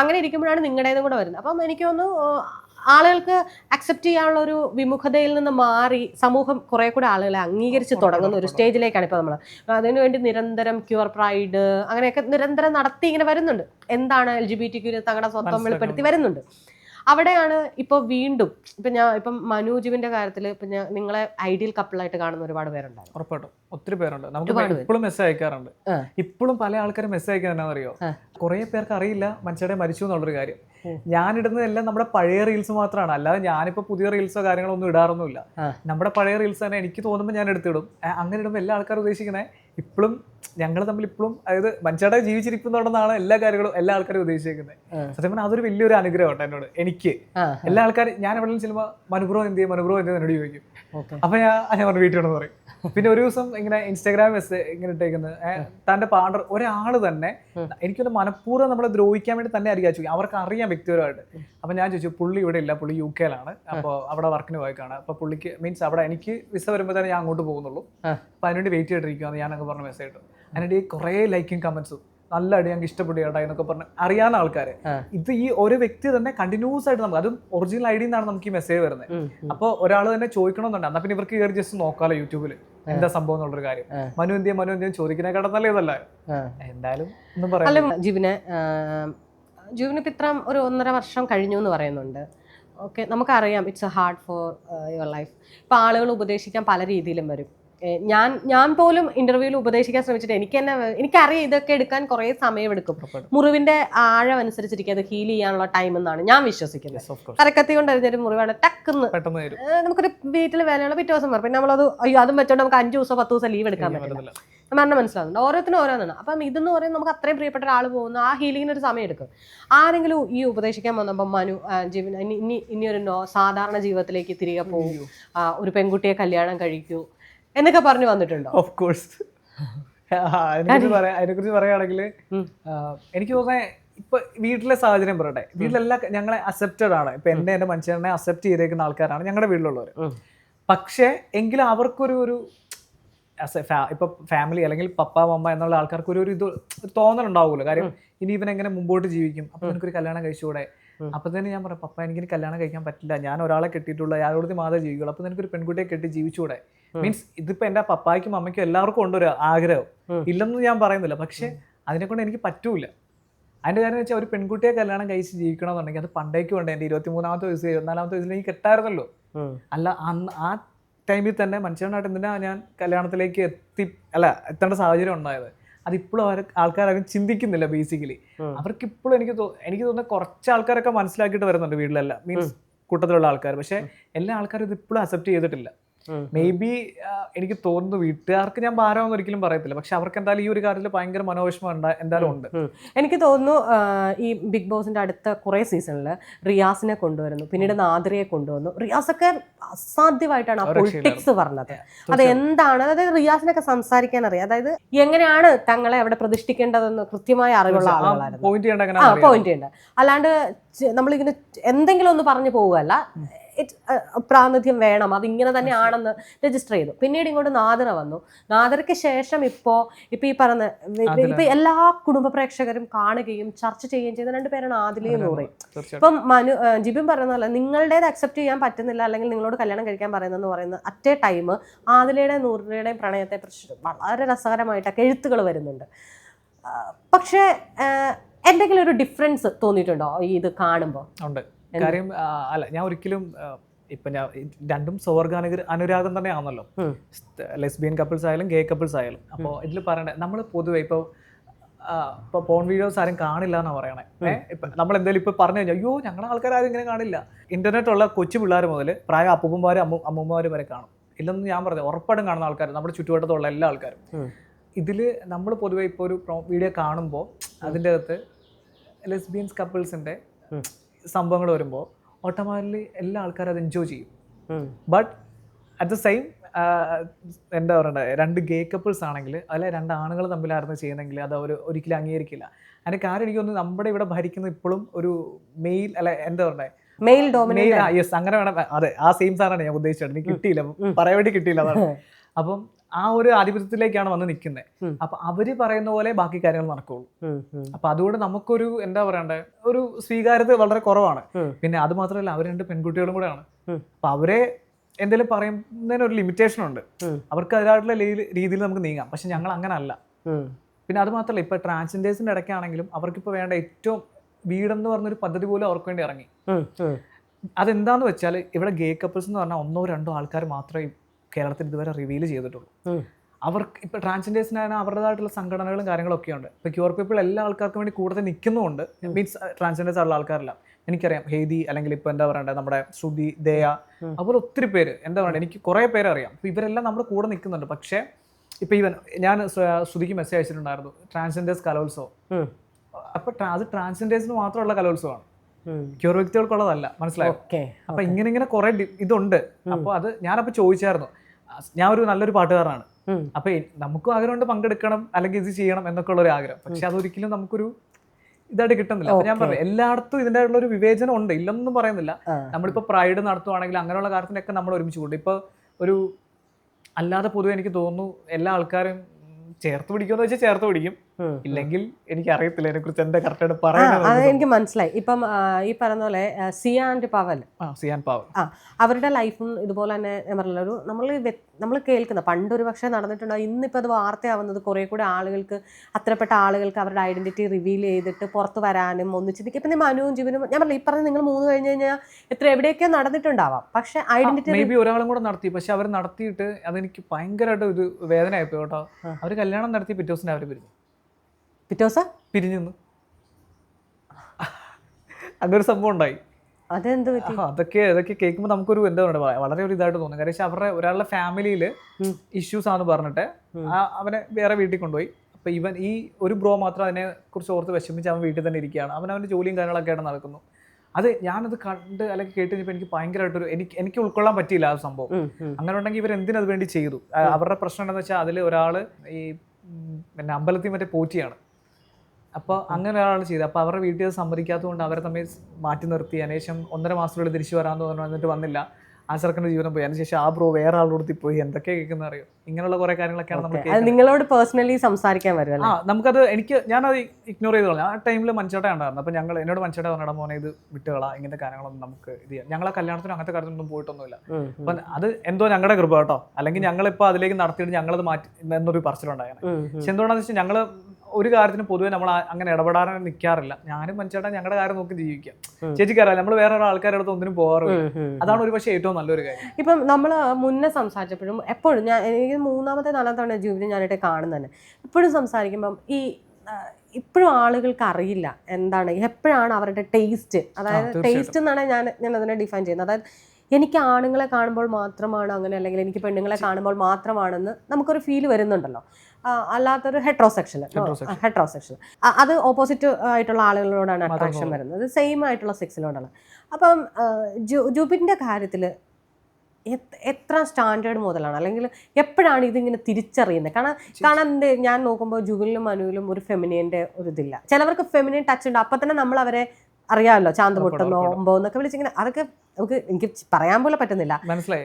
അങ്ങനെ ഇരിക്കുമ്പോഴാണ് നിങ്ങളുടേതും കൂടെ വരുന്നത്. അപ്പം എനിക്ക് തോന്നുന്നു ആളുകൾക്ക് അക്സെപ്റ്റ് ചെയ്യാനുള്ള ഒരു വിമുഖതയിൽ നിന്ന് മാറി സമൂഹം കുറെ കൂടെ ആളുകളെ അംഗീകരിച്ച് തുടങ്ങുന്ന ഒരു സ്റ്റേജിലേക്കാണ് ഇപ്പോൾ നമ്മൾ അതിനുവേണ്ടി നിരന്തരം ക്യൂർ പ്രൈഡ് അങ്ങനെയൊക്കെ നിരന്തരം നടത്തി ഇങ്ങനെ വരുന്നുണ്ട്. എന്താണ് L G B T Q തങ്ങളുടെ സ്വന്തം വെളിപ്പെടുത്തി വരുന്നുണ്ട്. അവിടെയാണ് ഇപ്പോൾ വീണ്ടും ഇപ്പം ഞാൻ ഇപ്പം മനോജുവിന്റെ കാര്യത്തിൽ ഇപ്പം ഞാൻ നിങ്ങളെ ഐഡിയൽ കപ്പിളായിട്ട് കാണുന്ന ഒരുപാട് പേരുണ്ട് ഉറപ്പായിട്ടും. ഒത്തിരി പേരുണ്ട്. നമുക്ക് ഇപ്പോഴും മെസ്സേജ് അയക്കാറുണ്ട്. ഇപ്പോഴും പല ആൾക്കാരും മെസ്സേജ് അയക്കാൻ അറിയോ കുറേ പേർക്ക് അറിയില്ല മനുഷ്യരെ മരിച്ചു എന്നുള്ളൊരു കാര്യം. ഞാനിടുന്നതെല്ലാം നമ്മുടെ പഴയ റീൽസ് മാത്രമാണ് അല്ലാതെ ഞാനിപ്പോ പുതിയ റീൽസോ കാര്യങ്ങളോ ഒന്നും ഇടാറൊന്നുമില്ല. നമ്മുടെ പഴയ റീൽസ് തന്നെ എനിക്ക് തോന്നുമ്പോൾ ഞാൻ എടുത്തിടും. അങ്ങനെ ഇടുമ്പോൾ എല്ലാ ആൾക്കാരും ഉദ്ദേശിക്കുന്നത് ഇപ്പോഴും ഞങ്ങൾ തമ്മിൽ ഇപ്പോഴും അതായത് മനുഷ്യരുടെ ജീവിച്ചിരിക്കുന്നുണ്ടെന്നാണ് എല്ലാ കാര്യങ്ങളും എല്ലാ ആൾക്കാരും ഉദ്ദേശിക്കുന്നത്. സത്യം പറഞ്ഞാൽ അതൊരു വലിയൊരു അനുഗ്രഹം കേട്ടോ എന്നോട് എനിക്ക്. എല്ലാ ആൾക്കാരും ഞാൻ എവിടെയും ചെല്ലുമ്പോൾ മനുബ്രോ എന്ത് ചെയ്യും? മനുബ്രോ എന്ത് ചെയ്യും? എന്നോട് ചോദിക്കും. അപ്പൊ ഞാൻ ഞാൻ പറഞ്ഞു വീട്ടിലോട് പറയും. പിന്നെ ഒരു ദിവസം ഇങ്ങനെ ഇൻസ്റ്റാഗ്രാം മെസ്സേജ് ഇങ്ങനെ ഇട്ടേക്കുന്നത് തന്റെ പാർട്ണർ ഒരാൾ തന്നെ. എനിക്കൊന്ന് മനഃപൂർവം നമ്മളെ ദ്രോഹിക്കാൻ വേണ്ടി തന്നെ ആയിരിക്കും ചോദിക്കും അവർക്ക് അറിയാം വ്യക്തിപരമായിട്ട്. അപ്പൊ ഞാൻ ചോദിച്ചു പുള്ളി ഇവിടെ ഇല്ല പുള്ളി യു കെയിലാണ് അപ്പോൾ അവിടെ വർക്കിന് പോയേക്കാണ്. അപ്പൊ പുള്ളിക്ക് മീൻസ് അവിടെ എനിക്ക് വിസ വരുമ്പോൾ തന്നെ ഞാൻ അങ്ങോട്ട് പോകുന്നുള്ളൂ. അപ്പൊ അതിനുവേണ്ടി വെയിറ്റ് ചെയ്തിട്ടിരിക്കുകയാണ് ഞാൻ അങ്ങ് പറഞ്ഞ മെസ്സേജ് ഇട്ടു. അതിനിടയിൽ കുറേ ലൈക്കും കമന്റ്സും നല്ല അടി ഞങ്ങൾക്ക് ഇഷ്ടപ്പെട്ടു ചേട്ടാ എന്നൊക്കെ പറഞ്ഞ് അറിയാവുന്ന ആൾക്കാര്. ഇത് ഈ ഒരു വ്യക്തി തന്നെ കണ്ടിന്യൂസ് ആയിട്ട് നമുക്ക് അതും ഒറിജിനൽ ഐ നിന്നാണ് നമുക്ക് ഈ മെസ്സേജ് വരുന്നത് അപ്പൊ. അപ്പോൾ ഒരാൾ തന്നെ ചോദിക്കണമെന്നുണ്ട് എന്നാ പിന്നെ ഇവർക്ക് കയറി ജസ്റ്റ് നോക്കാലോ യൂട്യൂബിൽ എന്താ സംഭവം എന്നുള്ളൊരു കാര്യം. മനു എന്തിയും മനു എന്തിയും ചോദിക്കുന്നതിനെക്കാട്ടും നല്ല ഇതല്ല? എന്തായാലും ഒന്നും പറയാം ജിബിന് ഇപ്പം ഇത്ര ഒരു ഒന്നര വർഷം കഴിഞ്ഞു എന്ന് പറയുന്നുണ്ട്. ഓക്കെ നമുക്കറിയാം it's a hard for your life ഇപ്പം ആളുകൾ ഉപദേശിക്കാൻ പല രീതിയിലും വരും. ഞാൻ ഞാൻ പോലും ഇന്റർവ്യൂവിൽ ഉപദേശിക്കാൻ ശ്രമിച്ചിട്ട് എനിക്ക് തന്നെ എനിക്കറിയാം ഇതൊക്കെ എടുക്കാൻ കുറേ സമയമെടുക്കും. മുറിവിന്റെ ആഴം അനുസരിച്ചിരിക്കും അത് ഹീൽ ചെയ്യാനുള്ള ടൈം എന്നാണ് ഞാൻ വിശ്വസിക്കുന്നത്. കരക്കത്തി കൊണ്ട് അറിഞ്ഞൊരു മുറിവാണ് ടക്കുന്ന്. നമുക്കൊരു വീട്ടിൽ വേലയുള്ള പിറ്റേ ദിവസം പറഞ്ഞു പിന്നെ നമ്മളത് അയ്യോ അതും വെച്ചോണ്ട് നമുക്ക് അഞ്ച് ദിവസം പത്ത് ദിവസം ലീവ് എടുക്കാൻ പറ്റില്ല മരണം മനസ്സിലാവുന്നുണ്ട്. ഓരോരുത്തരും ഓരോന്നാണ്. അപ്പം ഇതെന്ന് പറയുന്നത് നമുക്ക് അത്രയും പ്രിയപ്പെട്ട ഒരാൾ പോകുന്നു ആ ഹീലിങ്ങിന് ഒരു സമയം എടുക്കും. ആരെങ്കിലും ഈ ഉപദേശിക്കാൻ വന്നപ്പോൾ മനു ജീവൻ ഇനി ഇനി ഒരു സാധാരണ ജീവിതത്തിലേക്ക് തിരികെ പോകും ഒരു പെൺകുട്ടിയെ കല്യാണം കഴിക്കൂ. എന്നൊക്കെ പറഞ്ഞു വന്നിട്ടുണ്ടോ? ഓഫ് കോഴ്സ് അതിനെ കുറിച്ച് പറയുകയാണെങ്കിൽ എനിക്ക് തോന്നുന്നത് ഇപ്പൊ വീട്ടിലെ സാഹചര്യം പറയട്ടെ. വീട്ടിലെല്ലാം ഞങ്ങളെ അക്സെപ്റ്റഡ് ആണ്. ഇപ്പൊ എന്നെ എന്റെ മനുഷ്യനെ അക്സെപ്റ്റ് ചെയ്തേക്കുന്ന ആൾക്കാരാണ് ഞങ്ങളുടെ വീട്ടിലുള്ളവർ പക്ഷെ എങ്കിലും അവർക്കൊരു ഒരു ഇപ്പൊ ഫാമിലി അല്ലെങ്കിൽ പപ്പ മമ്മ എന്നുള്ള ആൾക്കാർക്ക് ഒരു ഒരു ഇത് തോന്നൽ തോന്നലുണ്ടാവുമല്ലോ കാര്യം ഇനി ഇവൻ എങ്ങനെ മുമ്പോട്ട് ജീവിക്കും? അപ്പൊ എനിക്കൊരു കല്യാണം കഴിച്ചുകൂടെ. അപ്പൊ തന്നെ ഞാൻ പറയാം പപ്പ എനിക്ക് കല്യാണം കഴിക്കാൻ പറ്റില്ല. ഞാൻ ഒരാളെ കെട്ടിയിട്ടുള്ള. അയാളോട് മാത്രമേ ജീവിക്കുള്ളൂ. അപ്പൊ എനിക്കൊരു പെൺകുട്ടിയെ കെട്ടി ജീവിച്ചുകൂടെ. മീൻസ് ഇതിപ്പോ എന്റെ പപ്പായ്ക്കും അമ്മയ്ക്കും എല്ലാവർക്കും ഉണ്ടൊരു ആഗ്രഹം. ഉം. ഇല്ലെന്ന് ഞാൻ പറയുന്നില്ല. പക്ഷെ അതിനെ കൊണ്ട് എനിക്ക് പറ്റൂല. അതിന്റെ കാര്യം വെച്ചാൽ ഒരു പെൺകുട്ടിയെ കല്യാണം കഴിച്ച് ജീവിക്കണമെന്നുണ്ടെങ്കിൽ അത് പണ്ടേക്ക് വേണ്ട? എന്റെ ഇരുപത്തി മൂന്നാമത്തെ വയസ്സ് ഇരുപത്തിനാലാമത്തെ വയസ്സിൽ എനിക്ക് കെട്ടായിരുന്നല്ലോ. അല്ല അന്ന് ആ ടൈമിൽ തന്നെ മനുഷ്യനായിട്ട് എന്തിനാ ഞാൻ കല്യാണത്തിലേക്ക് എത്തി അല്ല എത്തേണ്ട സാഹചര്യം ഉണ്ടായത്? അതിപ്പോഴും അവർ ആൾക്കാരും ചിന്തിക്കുന്നില്ല ബേസിക്കലി. അവർക്ക് ഇപ്പോഴും എനിക്ക് തോന്നുന്നു എനിക്ക് തോന്നുന്ന കുറച്ച് ആൾക്കാരൊക്കെ മനസ്സിലാക്കിയിട്ട് വരുന്നുണ്ട് വീട്ടിലെല്ലാം. മീൻസ് കൂട്ടത്തിലുള്ള ആൾക്കാർ പക്ഷെ എല്ലാ ആൾക്കാരും ഇത് ഇപ്പോഴും അക്സെപ്റ്റ് ചെയ്തിട്ടില്ല. മേ ബി എനിക്ക് തോന്നുന്നു വീട്ടുകാർക്ക് ഞാൻ ഭാരമൊന്നും ഒരിക്കലും പറയത്തില്ല. പക്ഷെ അവർക്ക് എന്തായാലും ഈ ഒരു കാര്യത്തിൽ ഭയങ്കര മനോവിഷമം ഉണ്ടാ- എന്തായാലും ഉണ്ട്. എനിക്ക് തോന്നുന്നു ഈ ബിഗ് ബോസിന്റെ അടുത്ത കുറേ സീസണിൽ റിയാസിനെ കൊണ്ടുവരുന്നു. പിന്നീട് നാദ്രയെ കൊണ്ടുവന്നു. റിയാസൊക്കെ അസാധ്യമായിട്ടാണ് ആ. പൊളിറ്റിക്സ് പറഞ്ഞത്. അത് എന്താണ്? അതായത് റിയാസിനൊക്കെ സംസാരിക്കാൻ അറിയാം അതായത് എങ്ങനെയാണ് തങ്ങളെ അവിടെ പ്രതിഷ്ഠിക്കേണ്ടതെന്ന് കൃത്യമായ അറിവുള്ള ആളുകളായിരുന്നു. പോയിന്റ് ചെയ്യേണ്ട ഉണ്ട് അല്ലാണ്ട് നമ്മളിങ്ങനെ എന്തെങ്കിലും ഒന്ന് പറഞ്ഞു പോവുകയല്ല. പ്രാതിനിധ്യം വേണം. അതിങ്ങനെ ഇങ്ങനെ തന്നെ ആണെന്ന് രജിസ്റ്റർ ചെയ്തു. പിന്നീട് ഇങ്ങോട്ട് നാദറ വന്നു. നാദിറയ്ക്ക് ശേഷം ഇപ്പോൾ ഇപ്പൊ ഈ പറഞ്ഞ ഇപ്പൊ എല്ലാ കുടുംബ പ്രേക്ഷകരും കാണുകയും ചർച്ച ചെയ്യുകയും ചെയ്യുന്ന രണ്ട് പേരാണ് ആദിലയും നൂറയും തീർച്ചയായിട്ടും. ഇപ്പം മനു ജിബിൻ പറയുന്ന പോലെ നിങ്ങളുടേത് അക്സെപ്റ്റ് ചെയ്യാൻ പറ്റുന്നില്ല അല്ലെങ്കിൽ നിങ്ങളോട് കല്യാണം കഴിക്കാൻ പറയുന്നതെന്ന് പറയുന്നത് അറ്റ് എ ടൈം ആദിലയുടെയും നൂറിയുടെയും പ്രണയത്തെ കുറിച്ച് വളരെ രസകരമായിട്ടൊക്കെ എഴുത്തുകൾ വരുന്നുണ്ട്. പക്ഷേ എന്തെങ്കിലും ഒരു ഡിഫറൻസ് തോന്നിയിട്ടുണ്ടോ ഈ ഇത് കാണുമ്പോൾ ഉണ്ട്. കാര്യം അല്ല ഞാൻ ഒരിക്കലും ഇപ്പൊ ഞാൻ രണ്ടും സ്വർഗാനുഗ്ര അനുരാഗം തന്നെയാണല്ലോ. ആണല്ലോ ലെസ്ബിയൻ കപ്പിൾസ് ആയാലും ഗേ കപ്പിൾസ് ആയാലും. അപ്പോൾ ഇതിൽ പറയണ്ടേ നമ്മൾ പൊതുവെ ഇപ്പോൾ ഇപ്പൊ പോൺ വീഡിയോസ് ആരും കാണില്ല എന്നാ പറയണേ ഇപ്പൊ ഇപ്പം നമ്മൾ എന്തായാലും ഇപ്പൊ പറഞ്ഞു കഴിഞ്ഞാൽ അയ്യോ ഞങ്ങളുടെ ആൾക്കാരും ഇങ്ങനെ കാണില്ല. ഇന്റർനെറ്റ് ഉള്ള കൊച്ചു പിള്ളേർ മുതൽ പ്രായ അപ്പൂപ്പന്മാരും അമ്മ അമ്മൂമ്മമാരും വരെ കാണും. ഇല്ലെന്ന് ഞാൻ പറഞ്ഞു ഉറപ്പായിട്ടും കാണുന്ന ആൾക്കാർ നമ്മുടെ ചുറ്റുവട്ടത്തുള്ള എല്ലാ ആൾക്കാരും. ഇതിൽ നമ്മൾ പൊതുവെ ഇപ്പോൾ ഒരു വീഡിയോ കാണുമ്പോൾ അതിന്റെ അകത്ത് ലെസ്ബിയൻസ് കപ്പിൾസിന്റെ ഉം. സംഭവങ്ങൾ വരുമ്പോൾ ഓട്ടോമാറ്റിക്കലി എല്ലാ ആൾക്കാരും അത് എൻജോയ് ചെയ്യും. ബട്ട് അറ്റ് ദ സെയിം എന്താ പറയണ്ടത് രണ്ട് ഗേ കപ്പിൾസ് ആണെങ്കിൽ അല്ലെ രണ്ട് ആണുങ്ങൾ തമ്മിലായിരുന്നു ചെയ്യുന്നെങ്കിൽ അത് അവർ ഒരിക്കലും അംഗീകരിക്കില്ല. അതിന്റെ കാരണം എനിക്ക് തോന്നുന്നു നമ്മുടെ ഇവിടെ ഭരിക്കുന്ന ഇപ്പോഴും ഒരു മെയിൽ അല്ലെ എന്താ പറയണ്ടേ? മെയിൽ ഡോമിനേറ്റ് യെസ് അങ്ങനെ വേണം. അതെ ആ സെയിം സാറാണ് ഞാൻ ഉദ്ദേശിച്ചത്. എനിക്ക് കിട്ടിയില്ല. പറയാൻ വേണ്ടി കിട്ടിയില്ല അതാണ്. അപ്പം ആ ഒരു ആധിപത്യത്തിലേക്കാണ് വന്ന് നിൽക്കുന്നത്. അപ്പൊ അവർ പറയുന്ന പോലെ ബാക്കി കാര്യങ്ങൾ നടക്കുള്ളൂ. അപ്പൊ അതുകൊണ്ട് നമുക്കൊരു എന്താ പറയണ്ടേ? ഒരു സ്വീകാര്യത വളരെ കുറവാണ്. പിന്നെ അത് മാത്രമല്ല അവർ രണ്ട് പെൺകുട്ടികളും കൂടെയാണ്. അപ്പൊ അവരെ എന്തെങ്കിലും പറയുന്നതിന് ഒരു ലിമിറ്റേഷൻ ഉണ്ട്. അവർക്ക് അതിനായിട്ടുള്ള രീതിയിൽ നമുക്ക് നീങ്ങാം. പക്ഷെ ഞങ്ങൾ അങ്ങനെ അല്ല. പിന്നെ അത് മാത്രമല്ല ഇപ്പൊ ട്രാൻസ്ജെൻഡേഴ്സിന്റെ ഇടയ്ക്കാണെങ്കിലും അവർക്കിപ്പോൾ വേണ്ട ഏറ്റവും വീടെന്ന് പറഞ്ഞൊരു പദ്ധതി പോലും അവർക്ക് വേണ്ടി ഇറങ്ങി. അതെന്താന്ന് വെച്ചാൽ ഇവിടെ ഗേ കപ്പിൾസ് എന്ന് പറഞ്ഞാൽ ഒന്നോ രണ്ടോ ആൾക്കാർ മാത്രമേ കേരളത്തിൽ ഇതുവരെ റിവീൽ ചെയ്തിട്ടുള്ളൂ. അവർക്ക് ഇപ്പൊ ട്രാൻസ്ജെൻഡേഴ്സിനാണ് അവരുടേതായിട്ടുള്ള സംഘടനകളും കാര്യങ്ങളൊക്കെ ഉണ്ട്. ഇപ്പൊ ക്യൂർ പീപ്പിൾ എല്ലാ ആൾക്കാർക്കും വേണ്ടി കൂടുതൽ നിൽക്കുന്നുണ്ട് മീൻസ് ട്രാൻസ്ജെൻഡേഴ്സ് ഉള്ള ആൾക്കാരെല്ലാം. എനിക്കറിയാം ഹേദി അല്ലെങ്കിൽ ഇപ്പൊ എന്താ പറയണ്ടേ നമ്മുടെ ശ്രുതി ദയ. അതുപോലെ ഒത്തിരി പേര്. എന്താ പറയണ്ടേ എനിക്ക് കുറേ പേര് അറിയാം അപ്പോൾ ഇവരെല്ലാം നമ്മുടെ കൂടെ നിൽക്കുന്നുണ്ട് പക്ഷേ ഇപ്പൊ ഈവൻ ഞാൻ ശ്ര- ശ്രുതിക്ക് മെസ്സേജ് അയച്ചിട്ടുണ്ടായിരുന്നു. ട്രാൻസ്ജെൻഡേഴ്സ് കലോത്സവം. അപ്പൊ ട്രാ- അത് ട്രാൻസ്ജെൻഡേഴ്സിന് മാത്രമുള്ള കലോത്സവമാണ്. ക്യൂർ വ്യക്തികൾക്കുള്ളതല്ല. മനസ്സിലായോ? അപ്പോൾ അപ്പൊ ഇങ്ങനെ ഇങ്ങനെ കുറെ ഇതുണ്ട്. അപ്പോൾ അത് ഞാനപ്പോ ചോദിച്ചായിരുന്നു. ഞാൻ ഒരു നല്ലൊരു പാട്ടുകാരനാണ്. അപ്പൊ നമുക്കും ആഗ്രഹമുണ്ട് പങ്കെടുക്കണം അല്ലെങ്കിൽ ഇത് ചെയ്യണം എന്നൊക്കെ ഉള്ള ഒരു ആഗ്രഹം. പക്ഷെ അതൊരിക്കലും നമുക്കൊരു ഇതായിട്ട് കിട്ടുന്നില്ല. ഞാൻ പറഞ്ഞു എല്ലായിടത്തും ഇതിന്റെ ഒരു വിവേചനം ഉണ്ട്. ഇല്ലെന്നും പറയുന്നില്ല. നമ്മളിപ്പോ പ്രൈഡ് നടത്തുവാണെങ്കിൽ അങ്ങനെയുള്ള കാര്യത്തിനൊക്കെ നമ്മൾ ഒരുമിച്ച് കൂടും. ഇപ്പൊ ഒരു അല്ലാതെ പൊതുവെ എനിക്ക് തോന്നുന്നു എല്ലാ ആൾക്കാരും ചേർത്ത് പിടിക്കുമെന്ന് വെച്ചാൽ ചേർത്ത് പിടിക്കും. ഇല്ലെങ്കിൽ എനിക്ക് അറിയത്തില്ല അതിനെ കുറിച്ച് എന്താ കറക്റ്റ് അത് പറയുന്നത് എനിക്ക് മനസ്സിലായി. ഇപ്പം ഈ പറഞ്ഞ പോലെ സിയ ആൻഡ് പവൽ. സിയാൻ പവൽ. ആ അവരുടെ ലൈഫും ഇതുപോലെ തന്നെ ഞാൻ പറഞ്ഞില്ല ഒരു നമ്മൾ നമ്മൾ കേൾക്കുന്ന പണ്ടൊരു പക്ഷേ നടന്നിട്ടുണ്ടോ ഇന്നിപ്പോൾ അത് വാർത്തയാവുന്നത് കുറേ കൂടെ ആളുകൾക്ക് അത്രപ്പെട്ട ആളുകൾക്ക് അവരുടെ ഐഡന്റിറ്റി റിവീൽ ചെയ്തിട്ട് പുറത്ത് വരാനും ഒന്നിച്ച് നിൽക്കും ഇപ്പം മനുവും ജീവനും ഞാൻ പറഞ്ഞില്ല ഈ പറഞ്ഞ നിങ്ങൾ മൂന്ന് കഴിഞ്ഞ് കഴിഞ്ഞാൽ എത്ര എവിടെയൊക്കെ നടന്നിട്ടുണ്ടാവാം. പക്ഷെ ഐഡന്റിറ്റി മേ ബി ഒരാളും കൂടെ നടത്തി പക്ഷെ അവർ നടത്തിയിട്ട് അതെനിക്ക് ഭയങ്കരമായിട്ട് ഒരു വേദനയായിപ്പോയി കേട്ടോ. അവർ കല്യാണം നടത്തി പിറ്റേ ദിവസം അവർ പിരിഞ്ഞു പിറ്റോസ പിരിഞ്ഞു നിന്ന്. അങ്ങനെ ഒരു സംഭവം ഉണ്ടായി. അതെന്ത് പറ്റി? അതൊക്കെ അതൊക്കെ കേൾക്കുമ്പോൾ നമുക്കൊരു എന്താ പറയുക വളരെ ഒരു ഇതായിട്ട് തോന്നും. കാര്യം അവരുടെ ഒരാളുടെ ഫാമിലിയിൽ ഇഷ്യൂസ് ആണെന്ന് പറഞ്ഞിട്ട് ആ അവനെ വേറെ വീട്ടിൽ കൊണ്ടുപോയി. അപ്പൊ ഇവൻ ഈ ഒരു ബ്രോ മാത്രം അതിനെ കുറിച്ച് ഓർത്ത് വിഷമിച്ച് അവൻ വീട്ടിൽ തന്നെ ഇരിക്കുകയാണ്. അവൻ അവന്റെ ജോലിയും കാര്യങ്ങളൊക്കെ ആയിട്ട് നടക്കുന്നു. അത് ഞാനത് കണ്ട് അല്ലെങ്കിൽ കേട്ട് കഴിഞ്ഞപ്പോൾ എനിക്ക് ഭയങ്കരമായിട്ടൊരു എനിക്ക് എനിക്ക് ഉൾക്കൊള്ളാൻ പറ്റിയില്ല ആ സംഭവം. അങ്ങനെ ഉണ്ടെങ്കിൽ ഇവർ എന്തിനത് വേണ്ടി ചെയ്തു? അവരുടെ പ്രശ്നം എന്താണെന്ന് വെച്ചാൽ അതിൽ ഒരാൾ ഈ പിന്നെ അമ്പലത്തിൽ മറ്റേ പോറ്റിയാണ്. അപ്പോൾ അങ്ങനെ ഒരാൾ ചെയ്തത്. അപ്പോൾ അവരുടെ വീട്ടിൽ സമ്മതിക്കാത്തതുകൊണ്ട് അവരെ തമ്മിൽ മാറ്റി നിർത്തി. അതിനുശേഷം ഒന്നര മാസത്തിനുള്ളിൽ തിരിച്ചു വരാമെന്ന് പറഞ്ഞു എന്നിട്ട് വന്നില്ല. ആ ചെറുക്കന്റെ ജീവിതം പോയി. അതിനുശേഷം ആ ബ്രോ വേറെ ആളോടത്തി പോയി. എന്തൊക്കെ കേൾക്കുന്ന അറിയോ? ഇങ്ങനെയുള്ള കുറേ കാര്യങ്ങളൊക്കെയാണ് നമുക്ക് നിങ്ങളോട് പേഴ്സണലി സംസാരിക്കാൻ വരും ആ നമുക്കത് എനിക്ക് ഞാനത് ഇഗ്നോർ ചെയ്ത് കളഞ്ഞു. ആ ടൈമിൽ മനുഷ്യട്ട ഉണ്ടായിരുന്നു അപ്പോൾ ഞങ്ങൾ എന്നോട് മനുഷ്യട്ട പറഞ്ഞിട മോനെ ഇത് വിട്ടുകളാ ഇങ്ങനത്തെ കാര്യങ്ങളൊന്നും നമുക്ക് ഇത് ചെയ്യാം. ഞങ്ങളെ കല്യാണത്തിനും അങ്ങനത്തെ കാര്യത്തിനൊന്നും പോയിട്ടൊന്നുമില്ല. അപ്പം അത് എന്തോ ഞങ്ങളുടെ കൃപ കേട്ടോ. അല്ലെങ്കിൽ ഞങ്ങളിപ്പോൾ അതിലേക്ക് നടത്തിയിട്ട് ഞങ്ങളത് മാറ്റി എന്നൊരു പറച്ചിലുണ്ടായിരുന്നു പക്ഷെ എന്തുകൊണ്ടാണെന്ന് വെച്ചാൽ ഞങ്ങൾ ഒരു കാര്യത്തിന് പൊതുവെ നമ്മൾ അങ്ങനെ ഇടപെടാൻ നിൽക്കാറില്ല ഞാനും മനുഷ്യട്ടാ ഞങ്ങളുടെ കാര്യം നോക്കി ജീവിക്കാം. ചേച്ചി ചേച്ചിക്കറിയാം നമ്മൾ വേറെ ഒരാൾക്കാരുടെ അടുത്ത് ഒന്നിനും പോകാറില്ല. അതാണ് ഒരു പക്ഷേ ഏറ്റവും നല്ലൊരു കാര്യം. ഇപ്പം നമ്മൾ മുന്നേ സംസാരിച്ചപ്പോഴും എപ്പോഴും ഞാൻ എനിക്ക് മൂന്നാമത്തെ നാലാമത്തെ തവണ ജീവിതം ഞാനായിട്ട് കാണുന്നതന്നെ. ഇപ്പോഴും സംസാരിക്കുമ്പം ഈ ഇപ്പോഴും ആളുകൾക്ക് അറിയില്ല എന്താണ് എപ്പോഴാണ് അവരുടെ ടേസ്റ്റ് അതായത്. ടേസ്റ്റ് എന്നാണ് ഞാൻ ഞാൻ അതിനെ ഡിഫൈൻ ചെയ്യുന്നത്. അതായത് എനിക്ക് ആണുങ്ങളെ കാണുമ്പോൾ മാത്രമാണ് അങ്ങനെ അല്ലെങ്കിൽ എനിക്ക് പെണ്ണുങ്ങളെ കാണുമ്പോൾ മാത്രമാണെന്ന് നമുക്കൊരു ഫീൽ വരുന്നുണ്ടല്ലോ. അല്ലാത്തൊരു ഹെട്രോസെക്ഷൻ ഹെട്രോസെക്ഷൽ ഹെട്രോസെക്ഷൻ അത് ഓപ്പോസിറ്റ് ആയിട്ടുള്ള ആളുകളോടാണ് അട്രാക്ഷൻ വരുന്നത്. സെയിം ആയിട്ടുള്ള സെക്സിനോടാണ് അപ്പം ജുബിന്റെ കാര്യത്തിൽ എത്ര സ്റ്റാൻഡേർഡ് മുതലാണ്? അല്ലെങ്കിൽ എപ്പോഴാണ് ഇതിങ്ങനെ തിരിച്ചറിയുന്നത്? കാരണം കാരണം എന്ത് ഞാൻ നോക്കുമ്പോൾ ജുബിലും മനുവിലും ഒരു ഫെമിനിയന്റെ ഒരു ഇതില്ല. ചിലവർക്ക് ഫെമിനിയൻ ടച്ച് ഉണ്ട്. അപ്പം തന്നെ നമ്മൾ അവരെ അറിയാമല്ലോ ചാന്ത് പൊട്ടുന്നോ ഒമ്പോ എന്നൊക്കെ വിളിച്ചിങ്ങനെ അതൊക്കെ നമുക്ക് എനിക്ക് പറയാൻ പോലും പറ്റുന്നില്ല. മനസ്സിലായി.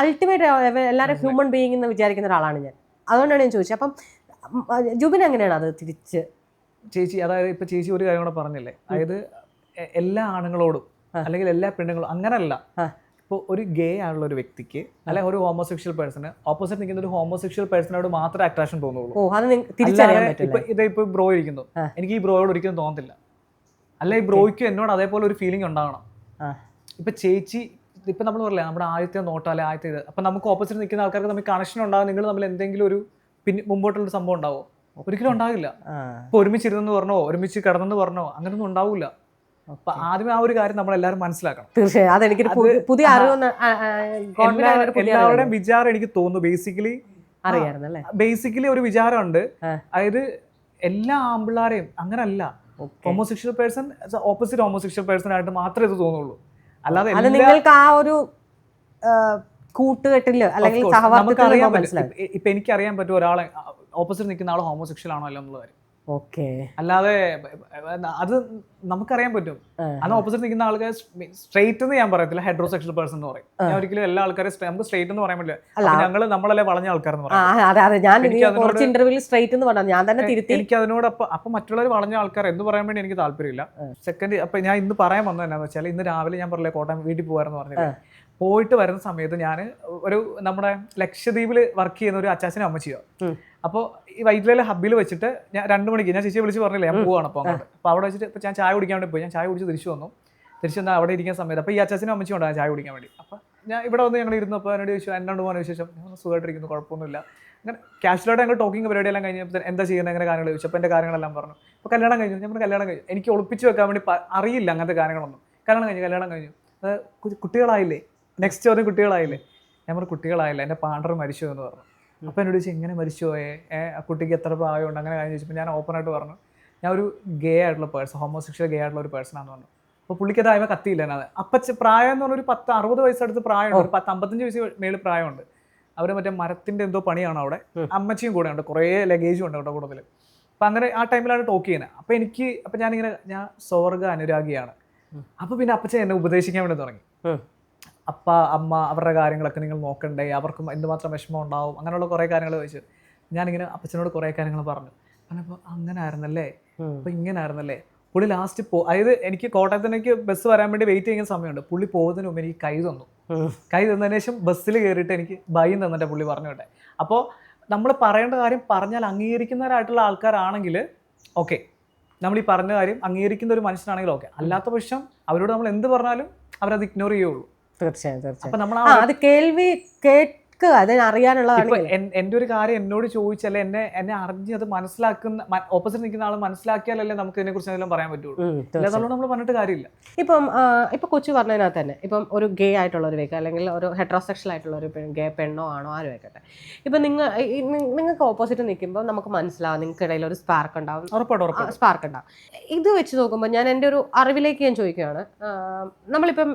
അൾട്ടിമേറ്റ് എല്ലാവരും ഹ്യൂമൻ ബീയിങ് എന്ന് വിചാരിക്കുന്ന ഒരാളാണ് ഞാൻ. അതുകൊണ്ടാണ് ഞാൻ ചോദിച്ചത്. അപ്പം ജുബിൻ എങ്ങനെയാണ് അത് തിരിച്ച്? ചേച്ചി അതായത് ഇപ്പൊ ചേച്ചി ഒരു കാര്യം കൂടെ പറഞ്ഞില്ലേ? അതായത് എല്ലാ ആണുങ്ങളോടും അല്ലെങ്കിൽ എല്ലാ പെണ്ണുങ്ങളും അങ്ങനല്ല. ഇപ്പോൾ ഒരു ഗേ ആയുള്ള ഒരു വ്യക്തിക്ക് അല്ലെ ഒരു ഹോമോസെക്ഷൽ പേഴ്സണ് ഓപ്പോസിറ്റ് നിൽക്കുന്ന ഒരു ഹോമോസെക്ഷൽ പേഴ്സണോട് മാത്രമേ അട്രാക്ഷൻ തോന്നുള്ളൂ. ഇപ്പൊ ഇതേ ഇപ്പൊ ബ്രോ ഇരിക്കുന്നു. എനിക്ക് ഈ ബ്രോയോട് ഒരിക്കലും തോന്നത്തില്ല. അല്ല ഈ ബ്രോയ്ക്ക് എന്നോട് അതേപോലെ ഒരു ഫീലിംഗ് ഉണ്ടാവണം. ഇപ്പൊ ചേച്ചി ഇപ്പൊ നമ്മൾ പറയില്ല നമ്മുടെ ആദ്യത്തെ നോട്ടം അല്ലെ ആദ്യത്തെ ഇത്. അപ്പൊ നമുക്ക് ഓപ്പോസിറ്റ് നിൽക്കുന്ന ആൾക്കാർക്ക് നമുക്ക് കണക്ഷൻ ഉണ്ടാകും നിങ്ങൾ തമ്മിൽ എന്തെങ്കിലും ഒരു പിന്നെ മുമ്പോട്ടുള്ള സംഭവം ഉണ്ടാവോ? ഒരിക്കലും ഉണ്ടാകില്ല ആ. ഇപ്പൊ ഒരുമിച്ചിരുന്നെന്ന് പറഞ്ഞോ ഒരുമിച്ച് കിടന്നെന്ന് പറഞ്ഞോ അങ്ങനൊന്നും ഉണ്ടാവില്ല. അപ്പൊ ആദ്യമേ ആ ഒരു കാര്യം നമ്മൾ എല്ലാവരും മനസ്സിലാക്കണം. തീർച്ചയായും. പുതിയ- അറിവ് എല്ലാവരുടെയും വിചാരം എനിക്ക് തോന്നുന്നു. ബേസിക്കലി ബേസിക്കലി ഒരു വിചാരമുണ്ട്. അതായത് എല്ലാ ആമ്പിള്ളാരെയും അങ്ങനല്ല. Homosexual person opposite homosexual person ആയിട്ട് മാത്രമേ ഇത് തോന്നുള്ളൂ. അല്ലാതെ നിങ്ങൾക്ക് ആ ഒരു കൂട്ടുകെട്ടിൽ അല്ലെങ്കിൽ ഇപ്പൊ എനിക്കറിയാൻ പറ്റും ഒരാളെ ഓപ്പോസിറ്റ് നിൽക്കുന്ന ആൾ ഹോമോസെക്ഷൽ ആണോ അല്ല എന്നുള്ള കാര്യം. ഓക്കെ. അല്ലാതെ അത് നമുക്കറിയാൻ പറ്റും. അത് ഓപ്പോസിറ്റ് നിൽക്കുന്ന ആൾക്കാർ സ്ട്രേറ്റ് എന്ന് ഞാൻ പറയത്തില്ല ഹൈഡ്രോസെക്ഷൽ പേഴ്സൺ എന്ന് പറയും. ഞാൻ ഒരിക്കലും എല്ലാ ആൾക്കാരും നമുക്ക് സ്ട്രേറ്റ് എന്ന് പറയാൻ പറ്റില്ല. ഞങ്ങൾ നമ്മളല്ലേ വളഞ്ഞ ആൾക്കാരെന്ന് പറയും. ഇന്റർവ്യൂവിൽ സ്ട്രൈറ്റ് എന്ന് പറഞ്ഞു ഞാൻ തന്നെ തിരുത്തി എനിക്ക് അതിനോട് അപ്പൊ അപ്പൊ മറ്റുള്ളവർ വളഞ്ഞ ആൾക്കാർ എന്ന് പറയാൻ വേണ്ടി എനിക്ക് താല്പര്യമില്ല. സെക്കൻഡ് അപ്പൊ ഞാൻ ഇന്ന് പറയാൻ വന്നത് എന്നാന്ന് വെച്ചാൽ ഇന്ന് രാവിലെ ഞാൻ പറഞ്ഞില്ലേ കോട്ടയം വീട്ടിൽ പോകാറെന്ന് പറഞ്ഞില്ലേ? പോയിട്ട് വരുന്ന സമയത്ത് ഞാൻ ഒരു നമ്മുടെ ലക്ഷദ്വീപിൽ വർക്ക് ചെയ്യുന്ന ഒരു അച്ചാച്ചനും അമ്മച്ചിയോ. അപ്പോൾ ഈ വൈറ്റിലെ ഹബ്ബിൽ വെച്ചിട്ട് ഞാൻ രണ്ട് മണിക്ക് ഞാൻ ചേച്ചിയെ വിളിച്ച് പറഞ്ഞില്ലേ ഞാൻ പോവാണ് അപ്പോൾ അങ്ങോട്ട്. അപ്പോൾ അവിടെ വെച്ചിട്ട് ഇപ്പോൾ ഞാൻ ചായ കുടിക്കാൻ വേണ്ടി പോയി. ഞാൻ ചായ കുടിച്ച് തിരിച്ചു വന്നു. തിരിച്ചു വന്നാൽ അവിടെ ഇരിക്കുന്ന സമയത്ത് അപ്പോൾ ഈ അച്ചാച്ചനും അമ്മച്ചിയും ഉണ്ടാകും ചായ കുടിക്കാൻ വേണ്ടി. അപ്പോൾ ഞാൻ ഇവിടെ വന്ന് ഞങ്ങൾ ഇരുന്നു. അപ്പോൾ എന്നോട് ചോദിച്ചു എന്നോട് പോകാൻ വിശേഷം? ഞാൻ സുഖമായിട്ടിരിക്കുന്നു കുഴപ്പമൊന്നുമില്ല. അങ്ങനെ ക്യാഷ്വലായിട്ട് ഞങ്ങൾ ടോക്കിംഗ് പരിപാടിയെല്ലാം കഴിഞ്ഞപ്പോൾ എന്താ ചെയ്യുന്നത് അങ്ങനെ കാര്യങ്ങൾ ചോദിച്ചു. അപ്പോൾ എന്റെ കാര്യങ്ങളെല്ലാം പറഞ്ഞു. അപ്പോൾ കല്യാണം കഴിഞ്ഞു. ഞാൻ കല്യാണം കഴിഞ്ഞു. എനിക്ക് ഒളിപ്പിച്ച് വെക്കാൻ വേണ്ടി അറിയില്ല അങ്ങനത്തെ കാര്യങ്ങളൊന്നും. കല്യാണം കഴിഞ്ഞു കല്യാണം കഴിഞ്ഞു. അത് കുട്ടികളായില്ലേ? നെക്സ്റ്റ് ചോദ്യം കുട്ടികളായില്ലേ? ഞാൻ പറഞ്ഞു കുട്ടികളായില്ല എന്റെ പാണ്ടർ മരിച്ചു എന്ന് പറഞ്ഞു. അപ്പോൾ എന്നോട് ചോദിച്ചു എങ്ങനെ മരിച്ചു പോയേ? ഏ ആ കുട്ടിക്ക് എത്ര പ്രായമുണ്ട്? അങ്ങനെ കാര്യം ചോദിച്ചപ്പോൾ ഞാൻ ഓപ്പണായിട്ട് പറഞ്ഞു ഞാൻ ഒരു ഗേ ആയിട്ടുള്ള പേഴ്സൺ ഹോമോസെക്ഷൽ ഗേ ആയിട്ടുള്ള ഒരു പേഴ്സൺ ആണെന്ന് പറഞ്ഞു. അപ്പോൾ പുള്ളിക്ക് അതായത് കത്തിയില്ല എന്നത് അപ്പം പ്രായം എന്ന് പറഞ്ഞാൽ ഒരു പത്ത് അറുപത് വയസ്സടുത്ത് പ്രായമുണ്ട് ഒരു പത്ത് അമ്പത്തഞ്ച് വയസ്സ് മേളിൽ പ്രായമുണ്ട്. അവർ മറ്റേ മരത്തിന്റെ എന്തോ പണിയാണ് അവിടെ? അമ്മച്ചിയും കൂടെ ഉണ്ട് കുറേ ലഗേജും ഉണ്ട് അവിടെ കൂടുതൽ അപ്പം അങ്ങനെ ആ ടൈമിലാണ് ടോക്ക് ചെയ്യുന്നത് അപ്പം എനിക്ക് അപ്പം ഞാനിങ്ങനെ ഞാൻ സ്വർഗ അനുരാഗിയാണ് അപ്പോൾ പിന്നെ അപ്പച്ച എന്നെ ഉപദേശിക്കാൻ വേണ്ടി തുടങ്ങി. അപ്പ അമ്മ അവരുടെ കാര്യങ്ങളൊക്കെ നിങ്ങൾ നോക്കണ്ടേ അവർക്കും എന്തുമാത്രം വിഷമം ഉണ്ടാവും അങ്ങനെയുള്ള കുറേ കാര്യങ്ങൾ ചോദിച്ചു. ഞാനിങ്ങനെ അപ്പച്ചനോട് കുറേ കാര്യങ്ങൾ പറഞ്ഞു. പറഞ്ഞപ്പോൾ അങ്ങനെ ആയിരുന്നല്ലേ. അപ്പോൾ ഇങ്ങനെ ആയിരുന്നല്ലേ പുള്ളി ലാസ്റ്റ് പോ അതായത് എനിക്ക് കോട്ടയത്തിനേക്ക് ബസ് വരാൻ വേണ്ടി വെയിറ്റ് ചെയ്യുന്ന സമയമുണ്ട്. പുള്ളി പോകുന്നതിന് മുമ്പ് എനിക്ക് കൈ തന്നു. കൈ തന്നതിന് ശേഷം ബസ്സിൽ കയറിയിട്ട് എനിക്ക് ഭയം തന്നിട്ട് പുള്ളി പറഞ്ഞു വിട്ടെ. അപ്പോൾ നമ്മൾ പറയേണ്ട കാര്യം പറഞ്ഞാൽ അംഗീകരിക്കുന്നവരായിട്ടുള്ള ആൾക്കാരാണെങ്കിൽ ഓക്കെ നമ്മൾ ഈ പറഞ്ഞ കാര്യം അംഗീകരിക്കുന്ന ഒരു മനുഷ്യനാണെങ്കിൽ ഓക്കെ അല്ലാത്ത പക്ഷം അവരോട് നമ്മൾ എന്ത് പറഞ്ഞാലും അവരത് ഇഗ്നോർ ചെയ്യുള്ളൂ. തീർച്ചയായും തീർച്ചയായും. അത് കേൾവി കേൾക്കുക അതിന് അറിയാനുള്ളതാണ് ഇപ്പൊ എന്റെ ഒരു കാര്യം എന്നോട് ചോദിച്ചാലേ എന്നെ എന്നെ അറിഞ്ഞ് അത് മനസ്സിലാക്കുന്ന ഓപ്പോസിറ്റ് നിൽക്കുന്ന ആൾ മനസ്സിലാക്കിയാലല്ലേ നമുക്ക് ഇതിനെ കുറിച്ച് എന്തെങ്കിലും പറയാൻ പറ്റുള്ളൂ. അല്ലാതെ നമ്മൾ പറഞ്ഞിട്ട് കാര്യമില്ല. ഇപ്പം ഇപ്പൊ കൊച്ചു പറഞ്ഞതിനകത്ത് തന്നെ ഇപ്പം ഒരു ഗേ ആയിട്ടുള്ള ഒരു വ്യക്തി അല്ലെങ്കിൽ ഒരു ഹെട്രോസെക്ഷൽ ആയിട്ടുള്ള ഒരു ഗേ പെണ്ണോ ആണോ ആരും ആയിക്കോട്ടെ. ഇപ്പം നിങ്ങൾ നിങ്ങൾക്ക് ഓപ്പോസിറ്റ് നിൽക്കുമ്പോൾ നമുക്ക് മനസ്സിലാവും നിങ്ങൾക്ക് ഇടയിൽ ഒരു സ്പാർക്ക് ഉണ്ടാവും. സ്പാർക്ക് ഉണ്ടാവും. ഇത് വെച്ച് നോക്കുമ്പോൾ ഞാൻ എന്റെ ഒരു അറിവിലേക്ക് ഞാൻ ചോദിക്കുകയാണ്. നമ്മളിപ്പം